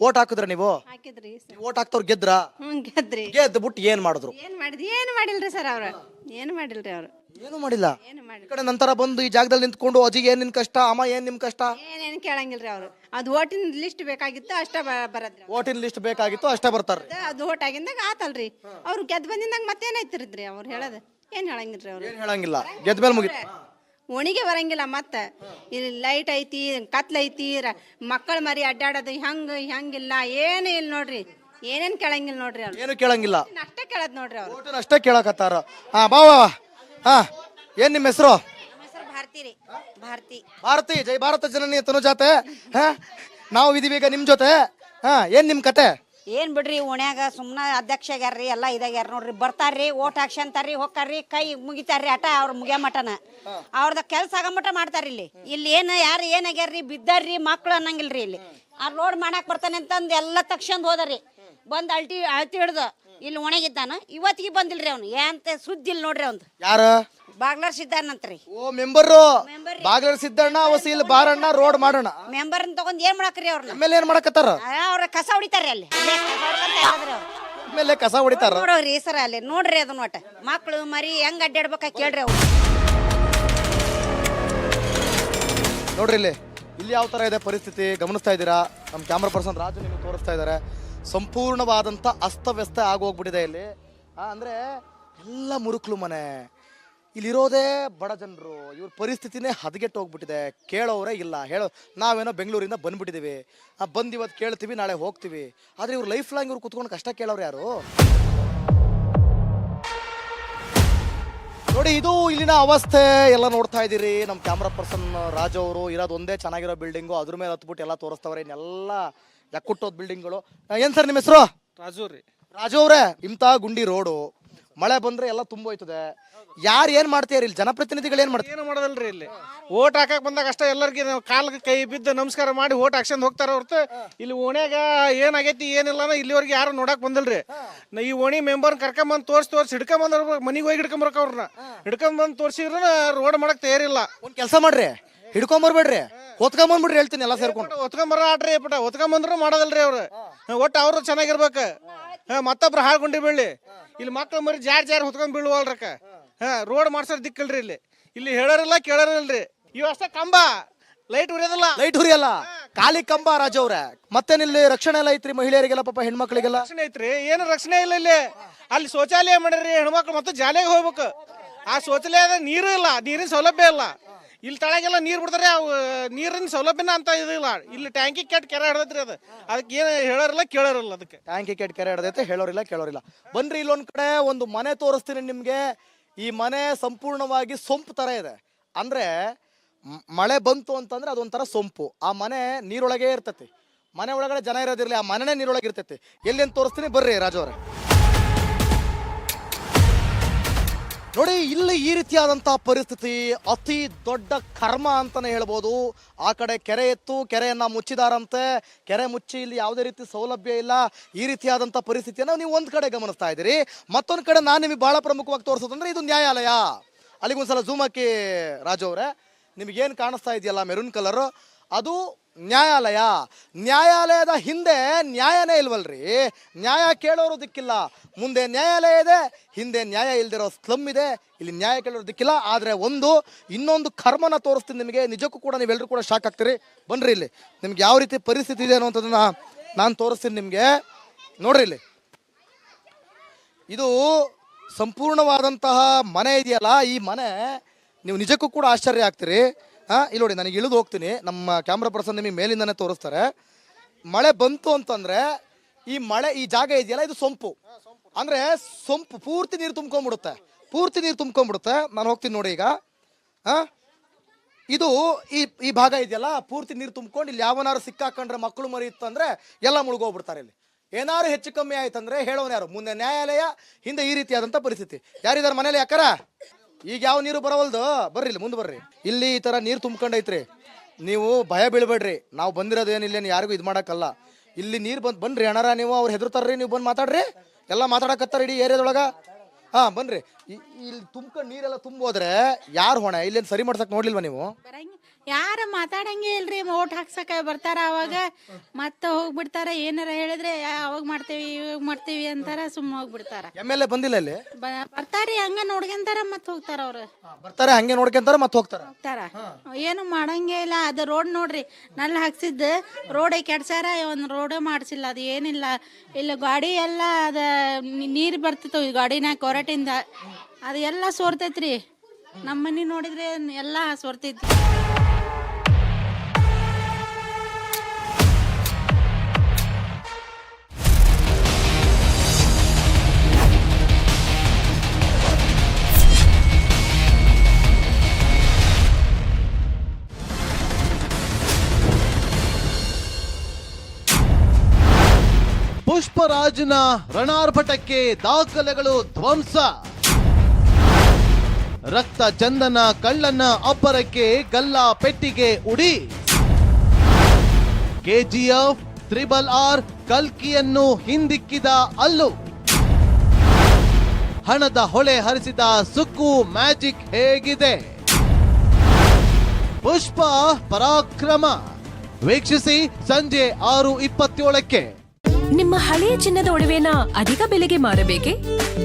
ಓಟ್ ಹಾಕಿದ್ರ ನೀವು? ಹಾಕಿದ್ರಿ ಸರ್. ಓಟ್ ಹಾಕ್ತವ್ರು ಗೆದ್ರಾ? ಗೆದ್ರಿ. ಗೆದ್ದು ಬಿಟ್ಟು ಏನ್ ಮಾಡಿದ್ರು? ಏನ್ ಮಾಡಿದ್ರಿ ಏನು ಮಾಡಿಲ್ರಿ ಸರ್ ಅವ್ರು? ಏನು ಮಾಡಿಲ್ರಿ ಅವರು? ಏನು ಮಾಡಿಲ್ಲ? ಏನು ಈ ಮಾಡಿಲ್ಲ ಕಡೆ ನಂತರ ಬಂದು ಈ ಜಾಗದಲ್ಲಿ ನಿಂತ್ಕೊಂಡು ಅಜ್ಜಿಗೆ ಏನ್ ನಿನ್ ಕಷ್ಟ? ಅಮ್ಮ ಏನ್ ನಿಮ್ ಕಷ್ಟ? ಏನೇನು ಕೇಳಂಗಿಲ್ರಿ ಅವರು. ಅದು ಓಟಿನ ಲಿಸ್ಟ್ ಬೇಕಾಗಿತ್ತು ಅಷ್ಟೇ ಬರದ್ರಿ ಓಟಿನ ಲಿಸ್ಟ್ ಬೇಕಾಗಿತ್ತು ಅಷ್ಟೇ ಬರ್ತಾರೆ ಅದು ಓಟ್ ಆಗಿಂದಾಗ ಆತಲ್ರಿ. ಅವ್ರು ಗೆದ್ದು ಬಂದಿಂದಾಗ ಮತ್ತೇನಾಯ್ತಿರಿದ್ರಿ ಅವ್ರು ಹೇಳೋದು? ಏನು ಹೇಳಂಗಿಲ್ರಿ ಅವ್ರು? ಏನ್ ಹೇಳಂಗಿಲ್ಲ. ಗೆದ್ದ ಮೇಲೆ ಮುಗಿತು. ಒಣಿಗೆ ಬರಂಗಿಲ್ಲ ಮತ್ತೆ. ಇಲ್ಲಿ ಲೈಟ್ ಐತಿ ಕತ್ಲೈತಿ ಮಕ್ಕಳ ಮರಿ ಅಡ್ಡಾಡೋದು ಹೆಂಗ್ ಹೆಂಗಿಲ್ಲ ಏನು ಇಲ್ಲ ನೋಡ್ರಿ. ಏನೇನ್ ಕೇಳಂಗಿಲ್ಲ ನೋಡ್ರಿ ಅವ್ರು. ಏನು ಕೇಳಂಗಿಲ್ಲ. ಅಷ್ಟೇ ಕೇಳದ್ ನೋಡ್ರಿ ಅವ್ರು. ಓಟಿನ ಅಷ್ಟೇ ಕೇಳಕತ್ತಾರ. ಹಾ ಬಾ ಬಾ. ಹಾ ಏನ್ ನಿಮ್ಮ ಹೆಸರು? ಭಾರತಿ ರೀ. ಭಾರತಿ. ಭಾರತಿ ಜೈ ಭಾರತ ಜನನಿ ತನುಜಾತೆ ಹಾ ನಾವು ಇದೀವಿ ಈಗ ನಿಮ್ ಜೊತೆ. ಹಾ ಏನ್ ನಿಮ್ ಕತೆ? ಏನ್ ಬಿಡ್ರಿ ಓಣ್ಯಾಗ ಸುಮ್ನ ಅಧ್ಯಕ್ಷ ಆಗ್ಯಾರ್ರಿ ಎಲ್ಲ ಇದಾಗ್ಯಾರ ನೋಡ್ರಿ. ಬರ್ತಾರ್ರಿ ಓಟ್ ಹಾಕ್ಸಂತಾರ್ರಿ ಹೋಗ್ತಾರ್ರಿ ಕೈ ಮುಗಿತಾರ್ರಿ ಅಟ ಅವ್ರ ಮುಗಿಯ ಮಟನ ಅವ್ರದ ಕೆಲ್ಸ ಆಗಮಟ ಮಾಡ್ತಾರ ಇಲ್ಲಿ. ಇಲ್ಲಿ ಏನ್ ಯಾರು ಏನ್ ಆಗ್ಯಾರ್ರಿ ಬಿದ್ದಾರ್ರಿ ಮಕ್ಳು ಅನ್ನಂಗಿಲ್ರಿ ಇಲ್ಲಿ. ಆ ರೋಡ್ ಮಾಡಾಕ್ ಬರ್ತಾನೆ ಅಂತಂದ್ ಎಲ್ಲ ತಕ್ಷಣ ಹೋದರಿ ಬಂದ್ ಅಲ್ಟಿ ಅಳ್ತಿ ಹಿಡ್ದ. ಇಲ್ಲಿ ಒಣಗಿದ್ದಾನ. ಇವತ್ತಿಗೆ ಬಂದಿಲ್ರಿ ಅವ್ನು. ಏನಂತ ಸುದ್ದಿ ಇಲ್ಲ ನೋಡ್ರಿ ಅವ್ನು ಯಾರು? ಬಾಗ್ಲರ್ ಸಿದ್ದಾನಂತ್ರಿ. ಓ ಮೆಂಬರು. ಬಾಗ್ಲರ್ ಸಿದ್ದಣ್ಣ ವಸೀಲ್ ಬಾರಣ್ಣ ರೋಡ್ ಮಾಡೋಣ. ಮೆಂಬರ್ ತಗೊಂಡ್ ಏನ್ ಮಾಡಕ್ರಿ ಅವ್ರನ್ನ? ಆಮೇಲೆ ಏನ್ ಮಾಡಕತ್ತಾರ? ಅವ್ರ ಕಸ ಹೊಡಿತಾರ್ರಿ ಅಲ್ಲಿ. ಅಲ್ಲೇ ಕಸ ಹೊಡ್ಕೊಂತ ಇರೋದ್ರಿ ಅವ್ರು. ಆಮೇಲೆ ಕಸ ಹೊಡಿತಾರ? ನೋಡ್ರಿ ಸರ ಅಲ್ಲಿ. ನೋಡ್ರಿ ಅದನ್ನ ಒಟ್ಟ. ಮಕ್ಳು ಮರಿ ಹೆಂಗ್ ಅಡ್ಡಾಡ್ಬೇಕ ಕೇಳ್ರಿ ಅವ್ರು. ನೋಡ್ರಿ ಇಲ್ಲಿ. ಇಲ್ಲಿ ಯಾವ ತರ ಇದೆ ಪರಿಸ್ಥಿತಿ? ಗಮನಿಸ್ತಾ ಇದ್ದೀರಾ? ನಮ್ಮ ಕ್ಯಾಮ್ರಾ ಪರ್ಸನ್ ರಾಜು ನಿಮಗೆ ತೋರಿಸ್ತಾ ಇದ್ದಾರೆ ಸಂಪೂರ್ಣವಾದಂತ ಅಸ್ತವ್ಯಸ್ತ ಆಗೋಗ್ಬಿಟ್ಟಿದೆ ಇಲ್ಲಿ. ಅಂದರೆ ಎಲ್ಲ ಮುರುಕ್ಲು ಮನೆ. ಇಲ್ಲಿರೋದೇ ಬಡ ಜನರು. ಇವ್ರ ಪರಿಸ್ಥಿತಿನೇ ಹದಗೆಟ್ಟು ಹೋಗ್ಬಿಟ್ಟಿದೆ ಕೇಳೋರೇ ಇಲ್ಲ. ಹೇಳೋ, ನಾವೇನೋ ಬೆಂಗಳೂರಿಂದ ಬಂದ್ಬಿಟ್ಟಿದ್ದೀವಿ ಬಂದ್ ಇವತ್ತು ಕೇಳ್ತೀವಿ, ನಾಳೆ ಹೋಗ್ತೀವಿ. ಆದರೆ ಇವ್ರು ಲೈಫ್ ಲಾಂಗ್ ಇವ್ರು ಕುತ್ಕೊಂಡು ಕಷ್ಟ ಕೇಳೋರು ಯಾರು? ನೋಡಿ, ಇದು ಇಲ್ಲಿನ ಅವಸ್ಥೆ. ಎಲ್ಲ ನೋಡ್ತಾ ಇದ್ದೀರಿ. ನಮ್ಮ ಕ್ಯಾಮ್ರಾ ಪರ್ಸನ್ ರಾಜು ಅವರು ಇರೋದು ಒಂದೇ ಚೆನ್ನಾಗಿರೋ ಬಿಲ್ಡಿಂಗು ಅದ್ರ ಮೇಲೆ ಹತ್ಬಿಟ್ಟು ಎಲ್ಲ ತೋರಿಸ್ತವ್ರೆ. ಇನ್ನೆಲ್ಲ ಯಾಕುಟ್ಟೋದ್ ಬಿಲ್ಡಿಂಗ್ಗಳು ಏನ್ ಸರ್ ನಿಮ್ಮ ಹೆಸರು? ರಾಜು ರೀ ರಾಜು ಅವರೇ ಇಂಥ ಗುಂಡಿ ರೋಡು ಮಳೆ ಬಂದ್ರೆ ಎಲ್ಲ ತುಂಬೋಯ್ತದೆ ಯಾರು ಏನ್ ಮಾಡ್ತೀರಿ ಇಲ್ಲಿ? ಜನಪ್ರತಿನಿಧಿಗಳು ಏನ್ ಮಾಡ್ತಾರೆ ಏನು ಮಾಡೋದಲ್ರಿ ಇಲ್ಲಿ? ಓಟ್ ಹಾಕಕ್ ಬಂದಾಗ ಅಷ್ಟೇ ಎಲ್ಲರಿಗೆ ನಾವು ಕಾಲ್ಗೆ ಕೈ ಬಿದ್ದು ನಮಸ್ಕಾರ ಮಾಡಿ ಓಟ್ ಹಾಕ್ಸ್ಕೊಂಡ್ ಹೋಗ್ತಾರ ಹೊರತು. ಇಲ್ಲಿ ಓಣ್ಯಾಗ ಏನಾಗೈತಿ ಏನಿಲ್ಲ ಇಲ್ಲಿವರೆಗೆ ಯಾರು ನೋಡಕ್ ಬಂದಿಲ್ರಿ. ನಾ ಈ ಓಣಿ ಮೆಂಬರ್ ಕರ್ಕೊಂಬಂದ್ ತೋರ್ಸಿ ತೋರ್ಸಿ ಹಿಡ್ಕೊಂಬಂದ್ರ ಮನಿಗೆ ಹೋಗಿ ಹಿಡ್ಕೊಂಬರ್ಕ ಅವ್ರನ್ನ. ಹಿಡ್ಕೊಂಬಂದ್ ತೋರ್ಸಿದ್ರ ರೋಡ್ ಮಾಡಕ್ ತಯಾರಿಲ್ಲ. ಒಂದ್ ಕೆಲಸ ಮಾಡ್ರಿ. ಹಿಡ್ಕೊಂಬರ್ಬೇಡ್ರಿ. ಹೊತ್ಕೊಂಬಂದ್ಬಿಡ್ರಿ ಹೇಳ್ತೀನಿ ಎಲ್ಲ ಸೇರ್ಕೊಂಡು. ಹೊತ್ಕೊಂಬರ ಆಡ್ರಿ ಪಟ ಹೊತ್ಕೊಂಬಂದ್ರು ಮಾಡೋದಲ್ರಿ ಅವ್ರು. ಒಟ್ಟು ಅವರು ಚೆನ್ನಾಗಿರ್ಬೇಕು. ಮತ್ತೊಬ್ರು ಹಾಳ್ಕೊಂಡಿ ಬೀಳಿ ಇಲ್ಲಿ ಮಕ್ಳು ಮರಿ ಜಾರ್ ಜಾರ್ ಹೊತ್ಕೊಂಡ್ ಬೀಳುವಲ್ರಕ್ಕ. ಹಾ ರೋಡ್ ಮಾಡ್ಸೋರ್ ದಿಕ್ಕಲ್ರಿ ಇಲ್ಲಿ. ಇಲ್ಲಿ ಹೇಳೋರಿಲ್ಲ ಕೇಳೋರಿಲ್ರಿ. ಇವ್ ಅಷ್ಟೇ ಕಂಬ. ಲೈಟ್ ಉರಿಯೋದಿಲ್ಲ. ಲೈಟ್ ಹುರಿಯಲ್ಲ ಖಾಲಿ ಕಂಬ ರಾಜ ಅವ್ರೆ. ಮತ್ತೇನಿಲ್ಲಿ ರಕ್ಷಣೆ ಎಲ್ಲ ಐತ್ರಿ ಮಹಿಳೆಯರಿಗೆಲ್ಲ ಪಾಪ ಹೆಣ್ಮಕ್ಳಿಗೆಲ್ಲ? ರಕ್ಷಣೆ ಐತ್ರಿ. ಏನು ರಕ್ಷಣೆ ಇಲ್ಲ ಇಲ್ಲಿ. ಅಲ್ಲಿ ಶೌಚಾಲಯ ಮಾಡ್ರಿ ಹೆಣ್ಮಕ್ಳು ಮತ್ತೆ ಜಾಲಿಯಾಗ ಹೋಗ್ಬೇಕು. ಆ ಶೌಚಾಲಯದ ನೀರು ಇಲ್ಲ ನೀರಿನ ಸೌಲಭ್ಯ ಇಲ್ಲ. ಇಲ್ಲಿ ತಳಗೆಲ್ಲ ನೀರು ಬಿಡ್ತಾರೆ, ಅವು, ನೀರಿನ ಸೌಲಭ್ಯನ ಅಂತ ಇದಿಲ್ಲ ಇಲ್ಲಿ. ಟ್ಯಾಂಕಿ ಕೆಟ್ಟ ಕೆರೆ ಹಿಡ್ದೈತ್ರಿ ಅದು. ಅದಕ್ಕೆ ಏನು ಹೇಳೋರಿಲ್ಲ, ಕೇಳೋರಿಲ್ಲ ಅದಕ್ಕೆ. ಟ್ಯಾಂಕಿ ಕೆಟ್ಟ ಕೆರೆ ಹಿಡ್ದೈತೆ, ಹೇಳೋರಿಲ್ಲ, ಕೇಳೋರಿಲ್ಲ. ಬನ್ರಿ, ಇಲ್ಲೊಂದು ಕಡೆ ಒಂದು ಮನೆ ತೋರಿಸ್ತೀನಿ ನಿಮಗೆ. ಈ ಮನೆ ಸಂಪೂರ್ಣವಾಗಿ ಸೊಂಪು ತರ ಇದೆ. ಅಂದ್ರೆ ಮಳೆ ಬಂತು ಅಂತಂದ್ರೆ ಅದೊಂಥರ ಸೊಂಪು. ಆ ಮನೆ ನೀರೊಳಗೆ ಇರ್ತೈತಿ. ಮನೆ ಒಳಗಡೆ ಜನ ಇರೋದಿರಲಿ, ಆ ಮನೆನೇ ನೀರೊಳಗೆ ಇರ್ತೈತಿ. ಎಲ್ಲಿ ಅಂತ ತೋರಿಸ್ತೀನಿ, ಬರ್ರಿ ರಾಜು ನೋಡಿ, ಇಲ್ಲಿ ಈ ರೀತಿಯಾದಂಥ ಪರಿಸ್ಥಿತಿ, ಅತಿ ದೊಡ್ಡ ಕರ್ಮ ಅಂತಾನೆ ಹೇಳ್ಬೋದು. ಆ ಕಡೆ ಕೆರೆ ಎತ್ತು, ಕೆರೆಯನ್ನ ಮುಚ್ಚಿದಾರಂತೆ. ಕೆರೆ ಮುಚ್ಚಿ ಇಲ್ಲಿ ಯಾವುದೇ ರೀತಿ ಸೌಲಭ್ಯ ಇಲ್ಲ. ಈ ರೀತಿಯಾದಂಥ ಪರಿಸ್ಥಿತಿಯನ್ನು ನೀವು ಒಂದು ಕಡೆ ಗಮನಿಸ್ತಾ ಇದ್ದೀರಿ. ಮತ್ತೊಂದು ಕಡೆ ನಾನು ನಿಮಗೆ ಬಹಳ ಪ್ರಮುಖವಾಗಿ ತೋರಿಸೋದಂದ್ರೆ ಇದು ನ್ಯಾಯಾಲಯ. ಅಲ್ಲಿಗೊಂದ್ಸಲ ಝೂಮ್ ಹಾಕಿ ರಾಜು ಅವರೇ, ನಿಮಗೇನು ಕಾಣಿಸ್ತಾ ಇದೆಯಲ್ಲ ಮೆರೂನ್ ಕಲರು ಅದು ನ್ಯಾಯಾಲಯ, ನ್ಯಾಯಾಲಯದ ಹಿಂದೆ ನ್ಯಾಯನೇ ಇಲ್ವಲ್ರಿ? ನ್ಯಾಯ ಕೇಳೋರು ದಿಕ್ಕಿಲ್ಲ. ಮುಂದೆ ನ್ಯಾಯಾಲಯ ಇದೆ, ಹಿಂದೆ ನ್ಯಾಯ ಇಲ್ದಿರೋ ಸ್ಲಮ್ ಇದೆ, ಇಲ್ಲಿ ನ್ಯಾಯ ಕೇಳೋರು ದಿಕ್ಕಿಲ್ಲ. ಆದರೆ ಒಂದು, ಇನ್ನೊಂದು ಕರ್ಮನ ತೋರಿಸ್ತೀನಿ ನಿಮಗೆ. ನಿಜಕ್ಕೂ ಕೂಡ ನೀವೆಲ್ಲರೂ ಕೂಡ ಶಾಕ್ ಆಗ್ತೀರಿ. ಬನ್ರಿ ಇಲ್ಲಿ. ನಿಮ್ಗೆ ಯಾವ ರೀತಿ ಪರಿಸ್ಥಿತಿ ಇದೆ ಅನ್ನೋಂಥದ್ದನ್ನು ನಾನು ತೋರಿಸ್ತೀನಿ ನಿಮಗೆ. ನೋಡ್ರಿ ಇಲ್ಲಿ. ಇದು ಸಂಪೂರ್ಣವಾದಂತಹ ಮನೆ ಇದೆಯಲ್ಲ, ಈ ಮನೆ ನೀವು ನಿಜಕ್ಕೂ ಕೂಡ ಆಶ್ಚರ್ಯ ಆಗ್ತೀರಿ. ಹಾಂ ಇಲ್ಲಿ ನೋಡಿ, ನನಗೆ ಇಳಿದು ಹೋಗ್ತೀನಿ. ನಮ್ಮ ಕ್ಯಾಮ್ರಾ ಪರ್ಸನ್ ನಿಮಗೆ ಮೇಲಿಂದನೇ ತೋರಿಸ್ತಾರೆ. ಮಳೆ ಬಂತು ಅಂತಂದ್ರೆ ಈ ಮಳೆ ಈ ಜಾಗ ಇದೆಯಲ್ಲ, ಇದು ಸೊಂಪು. ಅಂದ್ರೆ ಸೊಂಪು, ಪೂರ್ತಿ ನೀರು ತುಂಬ್ಕೊಂಡ್ಬಿಡುತ್ತೆ. ಪೂರ್ತಿ ನೀರು ತುಂಬ್ಕೊಂಡ್ಬಿಡುತ್ತೆ. ನಾನು ಹೋಗ್ತೀನಿ ನೋಡಿ ಈಗ. ಹಾಂ ಇದು ಈ ಈ ಭಾಗ ಇದೆಯಲ್ಲ, ಪೂರ್ತಿ ನೀರು ತುಂಬ್ಕೊಂಡು ಇಲ್ಲಿ ಯಾವನಾರು ಸಿಕ್ಕಾಕೊಂಡ್ರೆ ಮಕ್ಕಳು ಮರಿ ಇತ್ತಂದ್ರೆ ಎಲ್ಲ ಮುಳುಗೋಗ್ಬಿಡ್ತಾರೆ ಇಲ್ಲಿ. ಏನಾರು ಹೆಚ್ಚು ಕಮ್ಮಿ ಆಯ್ತಂದ್ರೆ ಹೇಳೋನು ಯಾರು? ಮುಂದೆ ನ್ಯಾಯಾಲಯ, ಹಿಂದೆ ಈ ರೀತಿಯಾದಂಥ ಪರಿಸ್ಥಿತಿ. ಯಾರಿದಾರ ಮನೇಲಿ ಯಾಕರ ಈಗ ಯಾವ ನೀರು ಬರವಲ್ದು? ಬರ್ರಿ ಇಲ್ಲಿ, ಮುಂದೆ ಬರ್ರಿ. ಇಲ್ಲಿ ಈ ಥರ ನೀರು ತುಂಬ್ಕೊಂಡೈತ್ರಿ. ನೀವು ಭಯ ಬೀಳ್ಬೇಡ್ರಿ. ನಾವು ಬಂದಿರೋದು ಏನಿಲ್ಲ ಯಾರಿಗೂ ಇದು ಮಾಡೋಕ್ಕಲ್ಲ. ಇಲ್ಲಿ ನೀರು ಬಂದು ಬನ್ರಿ ಅಣ್ಣಾರ, ನೀವು ಅವ್ರು ಹೆದರ್ತಾರ್ರಿ, ನೀವು ಬಂದು ಮಾತಾಡ್ರಿ. ಎಲ್ಲ ಮಾತಾಡಕತ್ತಾರ ಇಡೀ ಏರಿಯಾದೊಳಗ. ಹಾಂ, ಬನ್ರಿ. ಇಲ್ಲಿ ತುಂಬ್ಕೊಂಡು ನೀರೆಲ್ಲ ತುಂಬೋದ್ರೆ ಯಾರು ಹೊಣೆ? ಇಲ್ಲೇನು ಸರಿ ಮಾಡ್ಸಕ್ಕೆ ನೋಡ್ಲಿಲ್ವಾ ನೀವು? ಯಾರು ಮಾತಾಡಂಗೆ ಇಲ್ರಿ ಓಟ್ ಹಾಕ್ಸಕ ಬರ್ತಾರ ಅವಾಗ. ಮತ್ತೆ ಹೋಗ್ಬಿಡ್ತಾರ ಏನಾರ ಹೇಳಿದ್ರೆ ಅವಾಗ ಮಾಡ್ತೇವಿ ಇವಾಗ ಮಾಡ್ತೇವಿ ಅಂತಾರ ಸುಮ್ಮ ಹೋಗ್ಬಿಡ್ತಾರ. ಎಂ ಎಲ್ ಎ ಬಂದಿಲ್ಲ ಇಲ್ಲಿ ಬ- ಬರ್ತಾರಿ ಹಂಗ ನೋಡ್ಕೊಂತಾರ ಮತ್ ಹೋಗ್ತಾರ ಅವ್ರು. ಬರ್ತಾರೆ ಹಂಗೆ ನೋಡ್ಕೊಂತಾರೆ ಮತ್ತೆ ಹೋಗ್ತಾರೆ? ಹೋಗ್ತಾರ. ಏನು ಮಾಡಂಗೆ ಇಲ್ಲ ಅದು ರೋಡ್ ನೋಡ್ರಿ ನಲ್ಲಿ ಹಾಕ್ಸಿದ್ದು ರೋಡ್ ಕೆಡ್ಸಾರ ಒಂದು ರೋಡ್ ಮಾಡ್ಸಿಲ್ಲ ಅದು ಏನಿಲ್ಲ. ಇಲ್ಲ ಗಾಡಿ ಎಲ್ಲ ಅದ ನೀರು ಬರ್ತಿತ್ತು ಗಾಡಿನ ಕೊರಟಿಂದ ಅದು ಎಲ್ಲ ಸೋರ್ತೈತ್ರಿ. ನಮ್ಮ ಮನೆ ನೋಡಿದ್ರೆ ಎಲ್ಲ ಸೋರ್ತೈತಿ ಪುಷ್ಪರಾಜನ ರಣಾರ್ಭಟಕ್ಕೆ ದಾಖಲೆಗಳು ಧ್ವಂಸ. ರಕ್ತ ಚಂದನ ಕಳ್ಳನ ಅಬ್ಬರಕ್ಕೆ ಗಲ್ಲ ಪೆಟ್ಟಿಗೆ ಉಡಿ. ಕೆಜಿಎಫ್ ತ್ರಿಬಲ್ ಆರ್ ಕಲ್ಕಿಯನ್ನು ಹಿಂದಿಕ್ಕಿದ ಅಲ್ಲು. ಹಣದ ಹೊಳೆ ಹರಿಸಿದ ಸುಕ್ಕು ಮ್ಯಾಜಿಕ್ ಹೇಗಿದೆ. ಪುಷ್ಪ ಪರಾಕ್ರಮ. ವೀಕ್ಷಿಸಿ ಸಂಜೆ ಆರು ಇಪ್ಪತ್ತೇಳಕ್ಕೆ. ನಿಮ್ಮ ಹಳೆಯ ಚಿನ್ನದ ಒಡವೆನ ಅಧಿಕ ಬೆಲೆಗೆ ಮಾರಬೇಕೆ?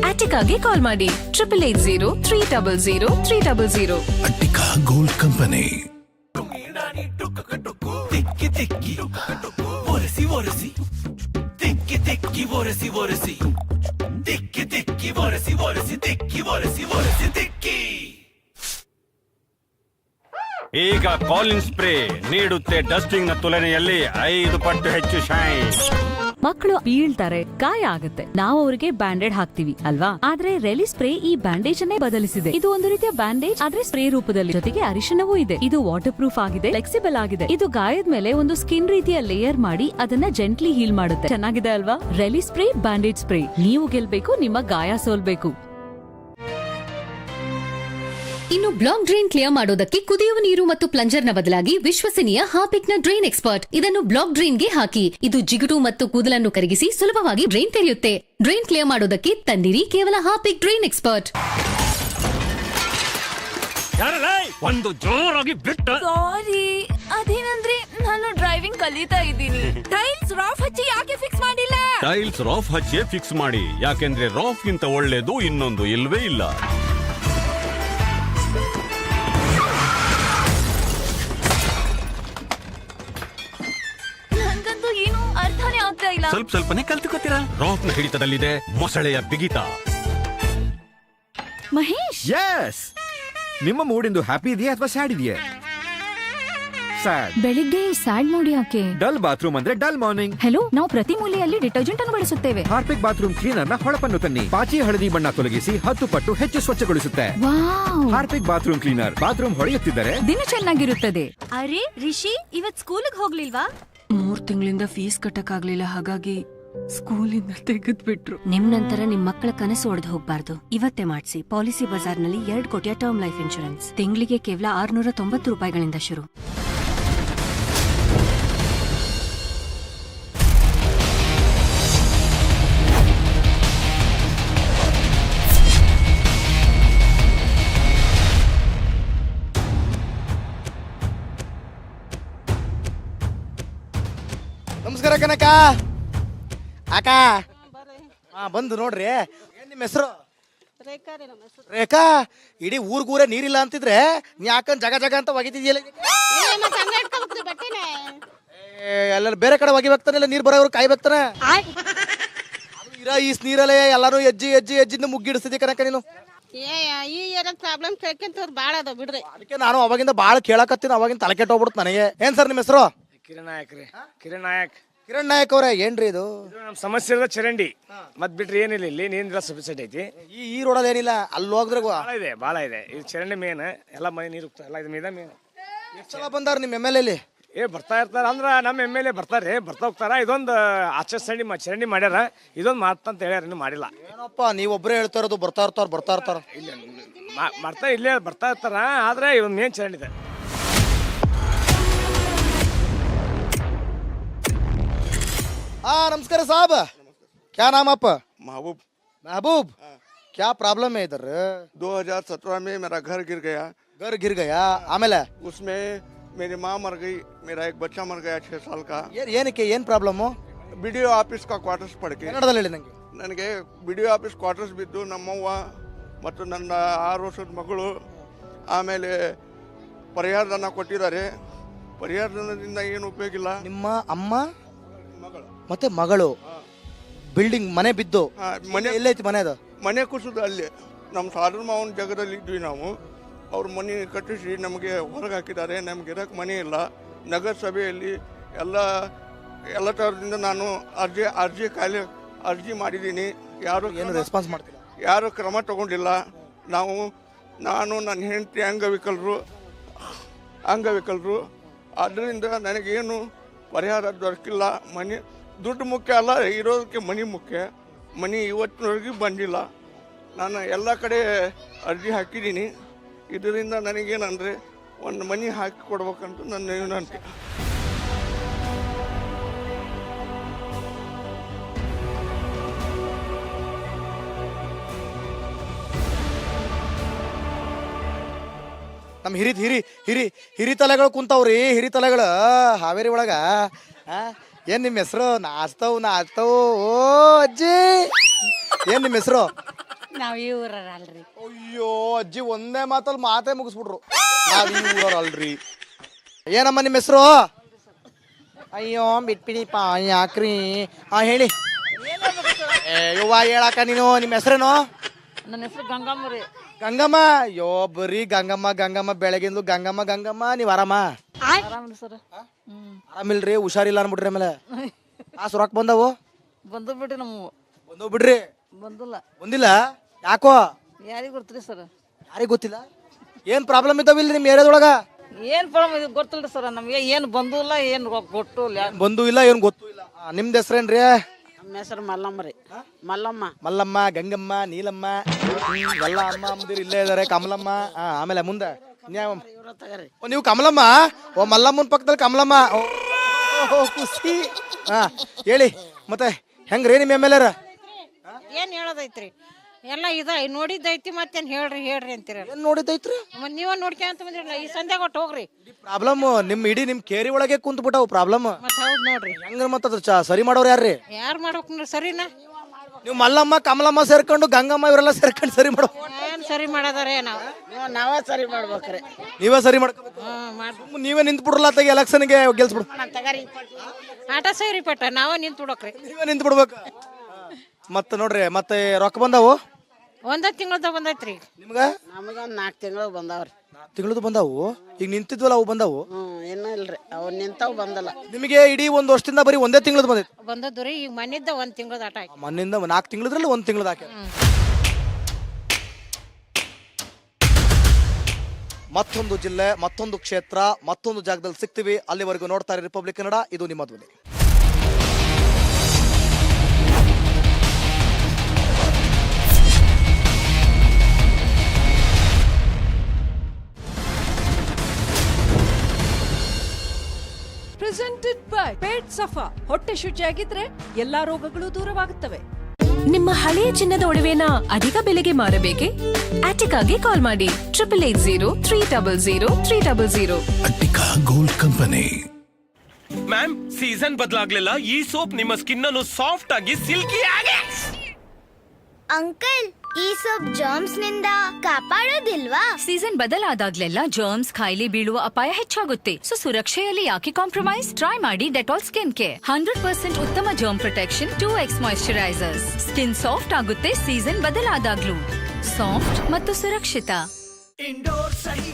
ಆಟಿಕಾಗೆ ಕಾಲ್ ಮಾಡಿ. Triple eight zero three double zero three double zero Attica gold company ತಿಕ್ಕಿ ತಿಕ್ಕಿ ಒರೆಸಿ ಒರೆಸಿ ತಿಕ್ಕಿ ತಿಕ್ಕಿ ಒರೆಸಿ ಒರೆಸಿ ತಿಕ್ಕಿ ತಿಕ್ಕಿ ಒರೆಸಿ ಒರೆಸಿ ತಿಕ್ಕಿ ಒರೆಸಿ ಒರೆಸಿ ತಿಕ್ಕಿ. ಈಗ ಕಾಲಿನ್ ಸ್ಪ್ರೇ ನೀಡುತ್ತೆ ಡಸ್ಟಿಂಗ್ನ ತುಲನೆಯಲ್ಲಿ ಐದು ಪಟ್ಟು ಹೆಚ್ಚು ಶೈನ್ ಮಕ್ಕಳು ಬೀಳ್ತಾರೆ, ಗಾಯ ಆಗುತ್ತೆ. ನಾವು ಅವರಿಗೆ ಬ್ಯಾಂಡೇಜ್ ಹಾಕ್ತಿವಿ, ಅಲ್ವಾ? ಆದ್ರೆ ರೆಲಿ ಸ್ಪ್ರೇ ಈ ಬ್ಯಾಂಡೇಜ್ ಅನ್ನೇ ಬದಲಿಸಿದೆ. ಇದು ಒಂದು ರೀತಿಯ ಬ್ಯಾಂಡೇಜ್, ಆದ್ರೆ ಸ್ಪ್ರೇ ರೂಪದಲ್ಲಿ. ಜೊತೆಗೆ ಅರಿಶಿನವೂ ಇದೆ. ಇದು ವಾಟರ್ ಪ್ರೂಫ್ ಆಗಿದೆ ಫ್ಲೆಕ್ಸಿಬಲ್ ಆಗಿದೆ. ಇದು ಗಾಯದ ಮೇಲೆ ಒಂದು ಸ್ಕಿನ್ ರೀತಿಯ ಲೇಯರ್ ಮಾಡಿ ಅದನ್ನ ಜೆಂಟ್ಲಿ ಹೀಲ್ ಮಾಡುತ್ತೆ. ಚೆನ್ನಾಗಿದೆ ಅಲ್ವಾ? Reli spray, bandage spray. ನೀವು ಗೆಲ್ಬೇಕು, ನಿಮ್ಮ ಗಾಯ ಸೋಲ್ಬೇಕು. ಇನ್ನು ಬ್ಲಾಕ್ ಡ್ರೈನ್ ಕ್ಲಿಯರ್ ಮಾಡೋದಕ್ಕೆ ಕುದಿಯುವ ನೀರು ಮತ್ತು ಪ್ಲಂಜರ್ನ ಬದಲಾಗಿ ವಿಶ್ವಸನೀಯ ಹಾಪಿಕ್ನ ಡ್ರೈನ್ ಎಕ್ಸ್ಪರ್ಟ್. ಇದನ್ನು ಬ್ಲಾಕ್ ಡ್ರೈನ್ಗೆ ಹಾಕಿ. ಇದು ಜಿಗುಟು ಮತ್ತು ಕೂದಲನ್ನು ಕರಗಿಸಿ ಸುಲಭವಾಗಿ ಡ್ರೈನ್ ತೆರೆಯುತ್ತೆ. ಡ್ರೈನ್ ಕ್ಲಿಯರ್ ಮಾಡೋದಕ್ಕೆ ತನ್ನಿರಿ ಕೇವಲ ಹಾಪಿಕ್ ಡ್ರೈನ್ ಎಕ್ಸ್ಪರ್ಟ್. ಒಂದು ಜೋರಾಗಿ ಬಿಟ್ಟ. ಸಾರಿ. ಅದೇನಂದ್ರೆ ನಾನು ಡ್ರೈವಿಂಗ್ ಕಲಿತಾ ಇದ್ದೀನಿ. ಟೈಲ್ಸ್ ರಾಫ್ ಹಚ್ಚಿ ಯಾಕೆ ಫಿಕ್ಸ್ ಮಾಡಿಲ್ಲ? ಟೈಲ್ಸ್ ರಾಫ್ ಹಚ್ಚಿ ಫಿಕ್ಸ್ ಮಾಡಿ. ಯಾಕೆಂದ್ರೆ ರಾಫ್ ಗಿಂತ ಒಳ್ಳೇದು ಇನ್ನೊಂದು ಇಲ್ವೇ ಇಲ್ಲ. ಸ್ವಲ್ಪ ಸ್ವಲ್ಪನೇ ಕಲ್ತ್ಕೋತೀರಾ? ರಾಕ್ನ ಹಿಡಿತದಲ್ಲಿದೆ ಮೊಸಳೆಯ ಬಿಗಿತ. ಮಹೇಶ್? ಎಸ್ ನಿಮ್ಮ ಮೂಡಿಂದು ಹ್ಯಾಪಿ ಇದೆಯಾ ಅಥವಾ ಸ್ಯಾಡ್ ಇದೆಯಾ? ಸ್ಯಾಡ್ ಬೆಳಿಗ್ಗೆ ಸ್ಯಾಡ್ ಮೂಡ್ ಯಾಕೆ? ಡಲ್ ಬಾತ್ರೂಮ್ ಅಂದ್ರೆ ಡಲ್ ಮಾರ್ನಿಂಗ್. ಹಲೋ ನಾವು ಪ್ರತಿ ಮೂಲೆಯಲ್ಲಿ ಡಿಟರ್ಜೆಂಟ್ ಅನ್ನು ಬಳಸುತ್ತೇವೆ. ಹಾರ್ಪಿಕ್ ಬಾತ್ರೂಮ್ ಕ್ಲೀನರ್ನ ಹೊಳಪನ್ನು ತನ್ನಿ. ಪಾಚಿ ಹಳದಿ ಬಣ್ಣ ತೊಲಗಿಸಿ ಹತ್ತು ಪಟ್ಟು ಹೆಚ್ಚು ಸ್ವಚ್ಛಗೊಳಿಸುತ್ತೆ. Wow. Harpic bathroom cleaner. Bathroom ಹೊಳೆಯುತ್ತಿದ್ದರೆ ದಿನ ಚೆನ್ನಾಗಿರುತ್ತದೆ. ಅರೆ ರಿಷಿ ಇವತ್ ಸ್ಕೂಲಿಗೆ ಹೋಗ್ಲಿಲ್ವಾ? ಮೂರ್ ತಿಂಗಳಿಂದ ಫೀಸ್ ಕಟ್ಟಕ್ಕಾಗ್ಲಿಲ್ಲ, ಹಾಗಾಗಿ ಸ್ಕೂಲಿಂದ ತೆಗೆದ್ಬಿಟ್ರು. ನಿಮ್ ನಂತರ ನಿಮ್ ಮಕ್ಕಳ ಕನಸು ಒಡೆದು ಹೋಗ್ಬಾರ್ದು. ಇವತ್ತೇ ಮಾಡಿಸಿ. ಪಾಲಿಸಿ ಬಜಾರ್ನಲ್ಲಿ ಎರಡ್ ಕೋಟಿಯ ಟರ್ಮ್ ಲೈಫ್ ಇನ್ಶೂರೆನ್ಸ್ ತಿಂಗಳಿಗೆ ಕೇವಲ ಆರ್ನೂರ ತೊಂಬತ್ತು ರೂಪಾಯಿಗಳಿಂದ ಶುರು. ಕನಕ ಅಕ್ಕ. ಹಾ ಬಂದು ನೋಡ್ರಿ. ಏನ್ ನಿಮ್ಮ ಹೆಸರು? ರೇಖಾ ಇಡೀ ಊರ್ಗೂರೇ ನೀರಿಲ್ಲ ಅಂತಿದ್ರೆ ನೀ ಯಾಕಂದ್ ಜಗ ಜಗ ಅಂತ ಒಗಿತಿದ್ಯಲ್ಲ ಎಲ್ಲ ಬೇರೆ ಕಡೆ ಒಗಿಬೇಕ್ತಾನೆ ಇಲ್ಲ ನೀರ್ ಬರೋರು ಕಾಯ್ಬೇಕ್ತಾನೆ ಅದು ಇರ ಈ ನೀರಲ್ಲೇ ಎಲ್ಲಾರು ಎಜ್ಜಿ ಎಜ್ಜಿ ಎಜ್ಜಿಂದ ಮುಗ್ಗಿಡಿಸ್ತಿದ್ದೆ ಕನಕ ನೀನು? ಏ ಈ ಏನೋ ಪ್ರಾಬ್ಲಮ್ ಕೇಳ್ಕೊಂತವ್ರು ಭಾಳ ಅದಾವ ಬಿಡ್ರಿ. ಅದಕ್ಕೆ ನಾನು ಅವಾಗಿಂದ ಭಾಳ ಕೇಳಕತ್ತೀನಿ ಅವಾಗಿಂದ ತಲೆ ಕೆಟ್ಟೋಗ್ಬಿಡ್ತು ನನಗೆ. ಏನ್ ಸರ್ ನಿಮ್ಮ ಹೆಸರು? ಕಿರಣ್ ನಾಯಕ್ ರೀ. ಕಿರಣ್ ನಾಯಕ್. ಕಿರಣ್ ನಾಯಕ್ ಅವರೇ ಏನ್ರಿ ಇದು? ನಮ್ಮ ಸಮಸ್ಯೆ ಇರೋದು ಚರಂಡಿ. ಮತ್ ಬಿಟ್ರೆ ಏನಿಲ್ಲ ಇಲ್ಲಿ ನೀರಿಲ್ಲ ಸಫಿಸೆಂಟ್ ಐತಿ. ಈ ಈ ರೋಡಲ್ಲಿ ಏನಿಲ್ಲ ಅಲ್ಲಿ ಹೋದ್ರೆ ಗೋ- ಭಾಳ ಇದೆ ಭಾಳ ಇದೆ. ಇದು ಚರಂಡಿ ಮೇನ್ ಎಲ್ಲ ಮನೆ ನೀರು ಹೋಗ್ತಾ ಎಲ್ಲ ಇದು ಮೇದ ಮೇನ್ ಎಷ್ಟ್ ಸಲ ಬಂದಾರ ನಿಮ್ಮ ಎಂ ಎಲ್ ಎಲ್ಲಿ ಏ ಬರ್ತಾ ಇರ್ತಾರ ಅಂದ್ರ ನಮ್ಮ ಎಂ ಎಲ್ ಎ ಬರ್ತಾರೆ ಬರ್ತಾ ಹೋಗ್ತಾರ. ಇದೊಂದು ಆಚೆ ಚರಂಡಿ ಮಾಡ್ಯಾರ. ಇದೊಂದು ಅಂತ ಹೇಳ್ಯಾರ ಇನ್ನೂ ಮಾಡಿಲ್ಲ. ಏನಪ್ಪ ನೀವ್ ಒಬ್ಬರೇ ಹೇಳ್ತಾ ಇರೋದು ಬರ್ತಾ ಇರ್ತಾರ ಬರ್ತಾ ಇರ್ತಾರ. ಇಲ್ಲ ಮಾ- ಬರ್ತಾ ಇಲ್ಲೇ ಬರ್ತಾ ಇರ್ತಾರ ಆದ್ರೆ ಇವನ್ ಮೇನ್ ಚರಂಡಿ ಇದೆ. हाँ नमस्कार साहब क्या नाम आपका महबूब महबूब क्या प्रॉब्लम है इधर 2017 में मेरा घर गिर गया घर गिर गया ಆಮೇಲೆ उसमें मेरी माँ मर गई मेरा एक बच्चा मर गया छह साल का ಏನ್ ಏನಕ್ಕೆ ಏನ್ ಪ್ರಾಬ್ಲಮ್ಮು ಬಿ ಡಿ ಆಫೀಸ್ ಕಾ ಕ್ವಾರ್ಟರ್ಸ್ ಪಡ್ಕೆ ಕನ್ನಡದಲ್ಲಿ ಹೇಳಿ ನಂಗೆ ನನಗೆ ಬಿ ಡಿ ಆಫೀಸ್ ಕ್ವಾರ್ಟರ್ಸ್ ಬಿದ್ದು ನಮ್ಮವ್ವ ಮತ್ತು ನನ್ನ ಆರು ವರ್ಷದ ಮಗಳು ಆಮೇಲೆ ಪರಿಹಾರಧನ ಕೊಟ್ಟಿದ್ದಾರೆ ಪರಿಹಾರಧನದಿಂದ ಏನು ಉಪಯೋಗ ಇಲ್ಲ ನಿಮ್ಮ ಅಮ್ಮ ಮತ್ತೆ ಮಗಳು. ಬಿಲ್ಡಿಂಗ್ ಮನೆ ಬಿದ್ದು. ಮನೆ ಎಲ್ಲೈತಿ ಮನೆ ಅದು? ಮನೆ ಕುಸಿದು ಅಲ್ಲಿ. ನಮ್ಮ ಸಾಧನ ಮಾವನ ಜಾಗದಲ್ಲಿ ಇದ್ವಿ ನಾವು. ಅವ್ರ ಮನೆ ಕಟ್ಟಿಸಿ ನಮಗೆ ಹೊರಗೆ ಹಾಕಿದ್ದಾರೆ. ನಮ್ಗೆ ಇರಕ್ಕೆ ಮನೆ ಇಲ್ಲ. ನಗರಸಭೆಯಲ್ಲಿ ಎಲ್ಲ ಎಲ್ಲ ಥರದಿಂದ ನಾನು ಅರ್ಜಿ ಅರ್ಜಿ ಖಾಲಿ ಅರ್ಜಿ ಮಾಡಿದ್ದೀನಿ. ಯಾರು ಏನು ರೆಸ್ಪಾನ್ಸ್ ಮಾಡ್ತಿಲ್ಲ? ಯಾರು ಕ್ರಮ ತಗೊಂಡಿಲ್ಲ. ನಾವು ನಾನು ನನ್ನ ಹೆಂಡತಿ ಅಂಗವಿಕಲರು ಅಂಗವಿಕಲರು. ಅದರಿಂದ ನನಗೇನು ಪರಿಹಾರ ದೊರಕಿಲ್ಲ, ಮನೆ ದುಡ್ಡು ಮುಖ್ಯ ಅಲ್ಲ, ಇರೋದಕ್ಕೆ ಮನೆ ಮುಖ್ಯ. ಮನೆ ಇವತ್ತಿನವರೆಗೂ ಬಂದಿಲ್ಲ. ನಾನು ಎಲ್ಲ ಕಡೆ ಅರ್ಜಿ ಹಾಕಿದ್ದೀನಿ. ಇದರಿಂದ ನನಗೇನಂದರೆ, ಒಂದು ಮನೆ ಹಾಕಿ ಕೊಡ್ಬೇಕಂತ ನನ್ನ ವಿನಂತಿ. ನಮ್ಮ ಹಿರಿ ಹಿರಿ ಹಿರಿ ಹಿರಿ ತಲೆಗಳು ಕುಂತಾವ್ರಿ ಹಿರಿ ತಲೆಗಳು. ಹಾವೇರಿ ಒಳಗ ಏನು ನಿಮ್ಮ ಹೆಸರು? ನಾಚ್ತಾವ್ ನಾಚ್ತಾವ್. ಓ ಅಜ್ಜಿ. ಏನ್ ನಿಮ್ಮ ಹೆಸರು? ನಾವ್ ಈ ಊರಲ್ರಿ ಅಯ್ಯೋ ಅಜ್ಜಿ ಒಂದೇ ಮಾತಲ್ಲಿ ಮಾತೇ ಮುಗಿಸ್ಬಿಟ್ರು. ನಾವ್ ಈ ಊರಲ್ರಿ ಏನಮ್ಮ ನಿಮ್ಮ ಹೆಸರು? ಅಯ್ಯೋ ಬಿಟ್ಬಿಡಿಪ್ಪ ಯಾಕ್ರಿ? ಆ ಹೇಳಿ. ಏ ಯವ್ವ ಹೇಳಕ್ಕ ನೀನು ನಿಮ್ಮ ಹೆಸರೇನು? ನನ್ನ ಹೆಸರು ಗಂಗಾಮುರಿ. ಗಂಗಮ್ಮ ಯೋ ಬರೀ ಗಂಗಮ್ಮ ಗಂಗಮ್ಮ ಬೆಳಗಿಂದು ಗಂಗಮ್ಮ ಗಂಗಮ್ಮ ನೀವ್ ಆರಾಮ? ಆರಾಮ್ರಿ ಸರ್. ಆರಾಮಿಲ್ರಿ ಹುಷಾರಿಲ್ಲ ಅನ್ಬಿಟ್ರಿ ಆಮೇಲೆ. ಆ ರೊಕ್ಕ ಬಂದವು? ಬಂದು ಬಿಡ್ರಿ ನಮ್ಮ ಬಂದವು ಬಿಡ್ರಿ. ಬಂದಿಲ್ಲ. ಬಂದಿಲ್ಲ? ಯಾಕೋ? ಯಾರಿಗೆ ಗೊತ್ತ್ರಿ ಸರ್? ಯಾರಿಗೆ ಗೊತ್ತಿಲ್ಲ? ಏನ್ ಪ್ರಾಬ್ಲಮ್ ಇದ್ದಾವಿಲ್ರಿ ನಿಮ್ ಏರಿಯಾದೊಳಗ? ಏನ್ ಪ್ರಾಬ್ಲಮ್ ಇದು ಗೊತ್ತಿಲ್ಲ ಸರ್ ನಮಗೆ ಏನು ಬಂದೂ ಇಲ್ಲ ಏನು ಗೊತ್ತು ಕೊಟ್ಟು ಇಲ್ಲ. ಬಂದು ಇಲ್ಲ ಏನ್ ಗೊತ್ತು ಇಲ್ಲ. ನಿಮ್ದು ಹೆಸ್ರೇನ್ರಿ? ನಮ್ಮ ಹೆಸರು ಮಲ್ಲಮ್ಮ ರೀ. ಮಲ್ಲಮ್ಮ. ಮಲ್ಲಮ್ಮ ಗಂಗಮ್ಮ ನೀಲಮ್ಮ ಎಲ್ಲ ಅಮ್ಮ ಅಮ್ಮದಿರು ಇಲ್ಲೇ ಇದಾರೆ ಕಮಲಮ್ಮ. ಆ, ಆಮೇಲೆ ಮುಂದೆ ಇನ್ಯಾವ ಓ, ನೀವು ಕಮಲಮ್ಮ? ಓ ಮಲ್ಲಮ್ಮನ ಪಕ್ಕದಲ್ಲಿ ಕಮಲಮ್ಮ. ಓ, ಓ, ಖುಷಿ. ಹಾ ಹೇಳಿ ಮತ್ತೆ ಹೆಂಗ್ರಿ ನಿಮ್ಮ ಎಂ ಎಲ್ ಏನ್ ಹೇಳೋದೈತ್ರಿ? ಎಲ್ಲ ಇದ ನೋಡಿದ್ದೈತಿ ಮತ್ತೇನ್ ಹೇಳ್ರಿ ಹೇಳ್ರಿ ಅಂತೀರ. ಏನ್ ಮತ್ ನೀವ ನೋಡ್ಕೊಂತ ಬಂದಿರಲ್ಲ ಈ ಸಂಧ್ಯಾಗ ಕೊಟ್ಟು ಹೋಗ್ರಿ. ಪ್ರಾಬ್ಲಮ್ ನಿಮ್ ಇಡೀ ನಿಮ್ ಕೇರಿ ಒಳಗೆ ಕುಂತ್ ಬಿಟ್ಟಾವು ಪ್ರಾಬ್ಲಮ್ ಮತ್ ಹೌದ್ ನೋಡ್ರಿ. ಹೆಂಗ ಮತ್ತ ಅದ್ರ ಚ- ಸರಿ ಮಾಡೋರು ಯಾರ್ರಿ? ಯಾರ್ ಮಾಡ್ಬೇಕ್ ಸರಿನಾ? ನೀವು ಮಲ್ಲಮ್ಮ ಕಮಲಮ್ಮ ಸೇರ್ಕೊಂಡು ಗಂಗಮ್ಮ ಇವರೆಲ್ಲ ಸೇರ್ಕೊಂಡು ಸರಿ ಮಾಡೋ ಏನ್ ಸರಿ ಮಾಡದಾರೆ ನಾವ್? ನಾವ ಸರಿ ಮಾಡ್ಬೇಕ್ರಿ. ನೀವೇ ಸರಿ ಮಾಡ್ಕೋಬೇಕು. ಸುಮ್ನೆ ನೀವೇ ನಿಂತ್ ಬಿಡ್ರಲ್ಲ ತೆಗಿ ಎಲೆಕ್ಷನ್ಗೆ ಗೆಲ್ಸ್ಬಿಡು ಆಟ ಸೇರಿ ಪಟ್ಟ ನಾವ ನಿಂತ್ ಬಿಡಕ್ರಿ ನೀವೇ ನಿಂತ್ ಬಿಡ್ಬೇಕು ಮತ್ತೆ ನೋಡ್ರಿ ಮತ್ತೆ ರೊಕ್ಕ ಬಂದಾವು? ಒಂದ ತಿಂಗಳದ ಬಂದೈತ್ರಿ. ನಿಮ್ಗ? ನಮಗೊಂದು ನಾಲ್ಕು ತಿಂಗಳು ಬಂದಾವ್ರಿ. ತಿಂಗಳದು ಬಂದಾವು? ಈಗ ನಿಂತಿದ್ವಲ್ಲ ಅವು ಬಂದಾವು? ಹ್ಮ್ ಇನ್ನೂ ಇಲ್ರಿ. ಅವ್ ನಿಂತಾವ್ ಬಂದಲ್ಲ. ನಿಮಗೆ ಇಡೀ ಒಂದು ವರ್ಷದಿಂದ ಬರೀ ಒಂದೇ ತಿಂಗಳದ ಬಂದೈತಿ. ಬಂದದ್ದು ರೀ ಈಗ ಮನಿದ್ದ ಒಂದ್ ತಿಂಗಳದ ಆಟ ಆಯ್ತು. ಮಣ್ಣಿಂದ ನಾಲ್ಕು ತಿಂಗಳದ್ರಲ್ಲಿ ಒಂದು ತಿಂಗಳದ ಹಾಕಿ ಮತ್ತೊಂದು ಜಿಲ್ಲೆ ಮತ್ತೊಂದು ಕ್ಷೇತ್ರ ಮತ್ತೊಂದು ಜಾಗದಲ್ಲಿ ಸಿಗ್ತೀವಿ. ಅಲ್ಲಿವರೆಗೂ ನೋಡ್ತಾರೆ ರಿಪಬ್ಲಿಕ್ ಕನ್ನಡ ಇದು ನಿಮ್ಮ ಧ್ವನಿ. ಸಫಾ. ಹೊಟ್ಟೆ ಶುಚಿಯಾಗಿದ್ರೆ ಎಲ್ಲಾ ರೋಗಗಳು ದೂರವಾಗುತ್ತವೆ. ನಿಮ್ಮ ಹಳೆಯ ಚಿನ್ನದ ಒಡವೆನ ಅಧಿಕ ಬೆಲೆಗೆ ಮಾರಬೇಕೆ? ಆಟಿಕಾಗೆ ಕಾಲ್ ಮಾಡಿ triple eight zero three double zero three double zero Attica gold company. Ma'am season ಬದಲಾಗ್ಲಿಲ್ಲ ಈ ಸೋಪ್ ನಿಮ್ಮ ಸ್ಕಿನ್ ಅನ್ನು ಸಾಫ್ಟ್ ಆಗಿ ಸಿಲ್ಕಿ ಆಗಿ! ಅಂಕಲ್ ಈ ಸೊಪ್ ಜರ್ಮ್ಸ್ನಿಂದ ಕಾಪಾಡೋದಿಲ್ವಾ? ಸೀಸನ್ ಬದಲಾದಾಗ್ಲೆಲ್ಲ ಜರ್ಮ್ಸ್ ಖಾಯಿಲೆ ಬೀಳುವ ಅಪಾಯ ಹೆಚ್ಚಾಗುತ್ತೆ. ಸೊ ಸುರಕ್ಷೆಯಲ್ಲಿ ಯಾಕೆ ಕಾಂಪ್ರಮೈಸ್ ಟ್ರೈ ಮಾಡಿ Dettol skin care hundred percent ಉತ್ತಮ germ protection two X moisturisers skin soft ಆಗುತ್ತೆ ಸೀಸನ್ ಬದಲಾದಾಗ್ಲೂ. ಸಾಫ್ಟ್ ಮತ್ತು ಸುರಕ್ಷಿತ. ಇಂಡೋರ್ ಸಹಿ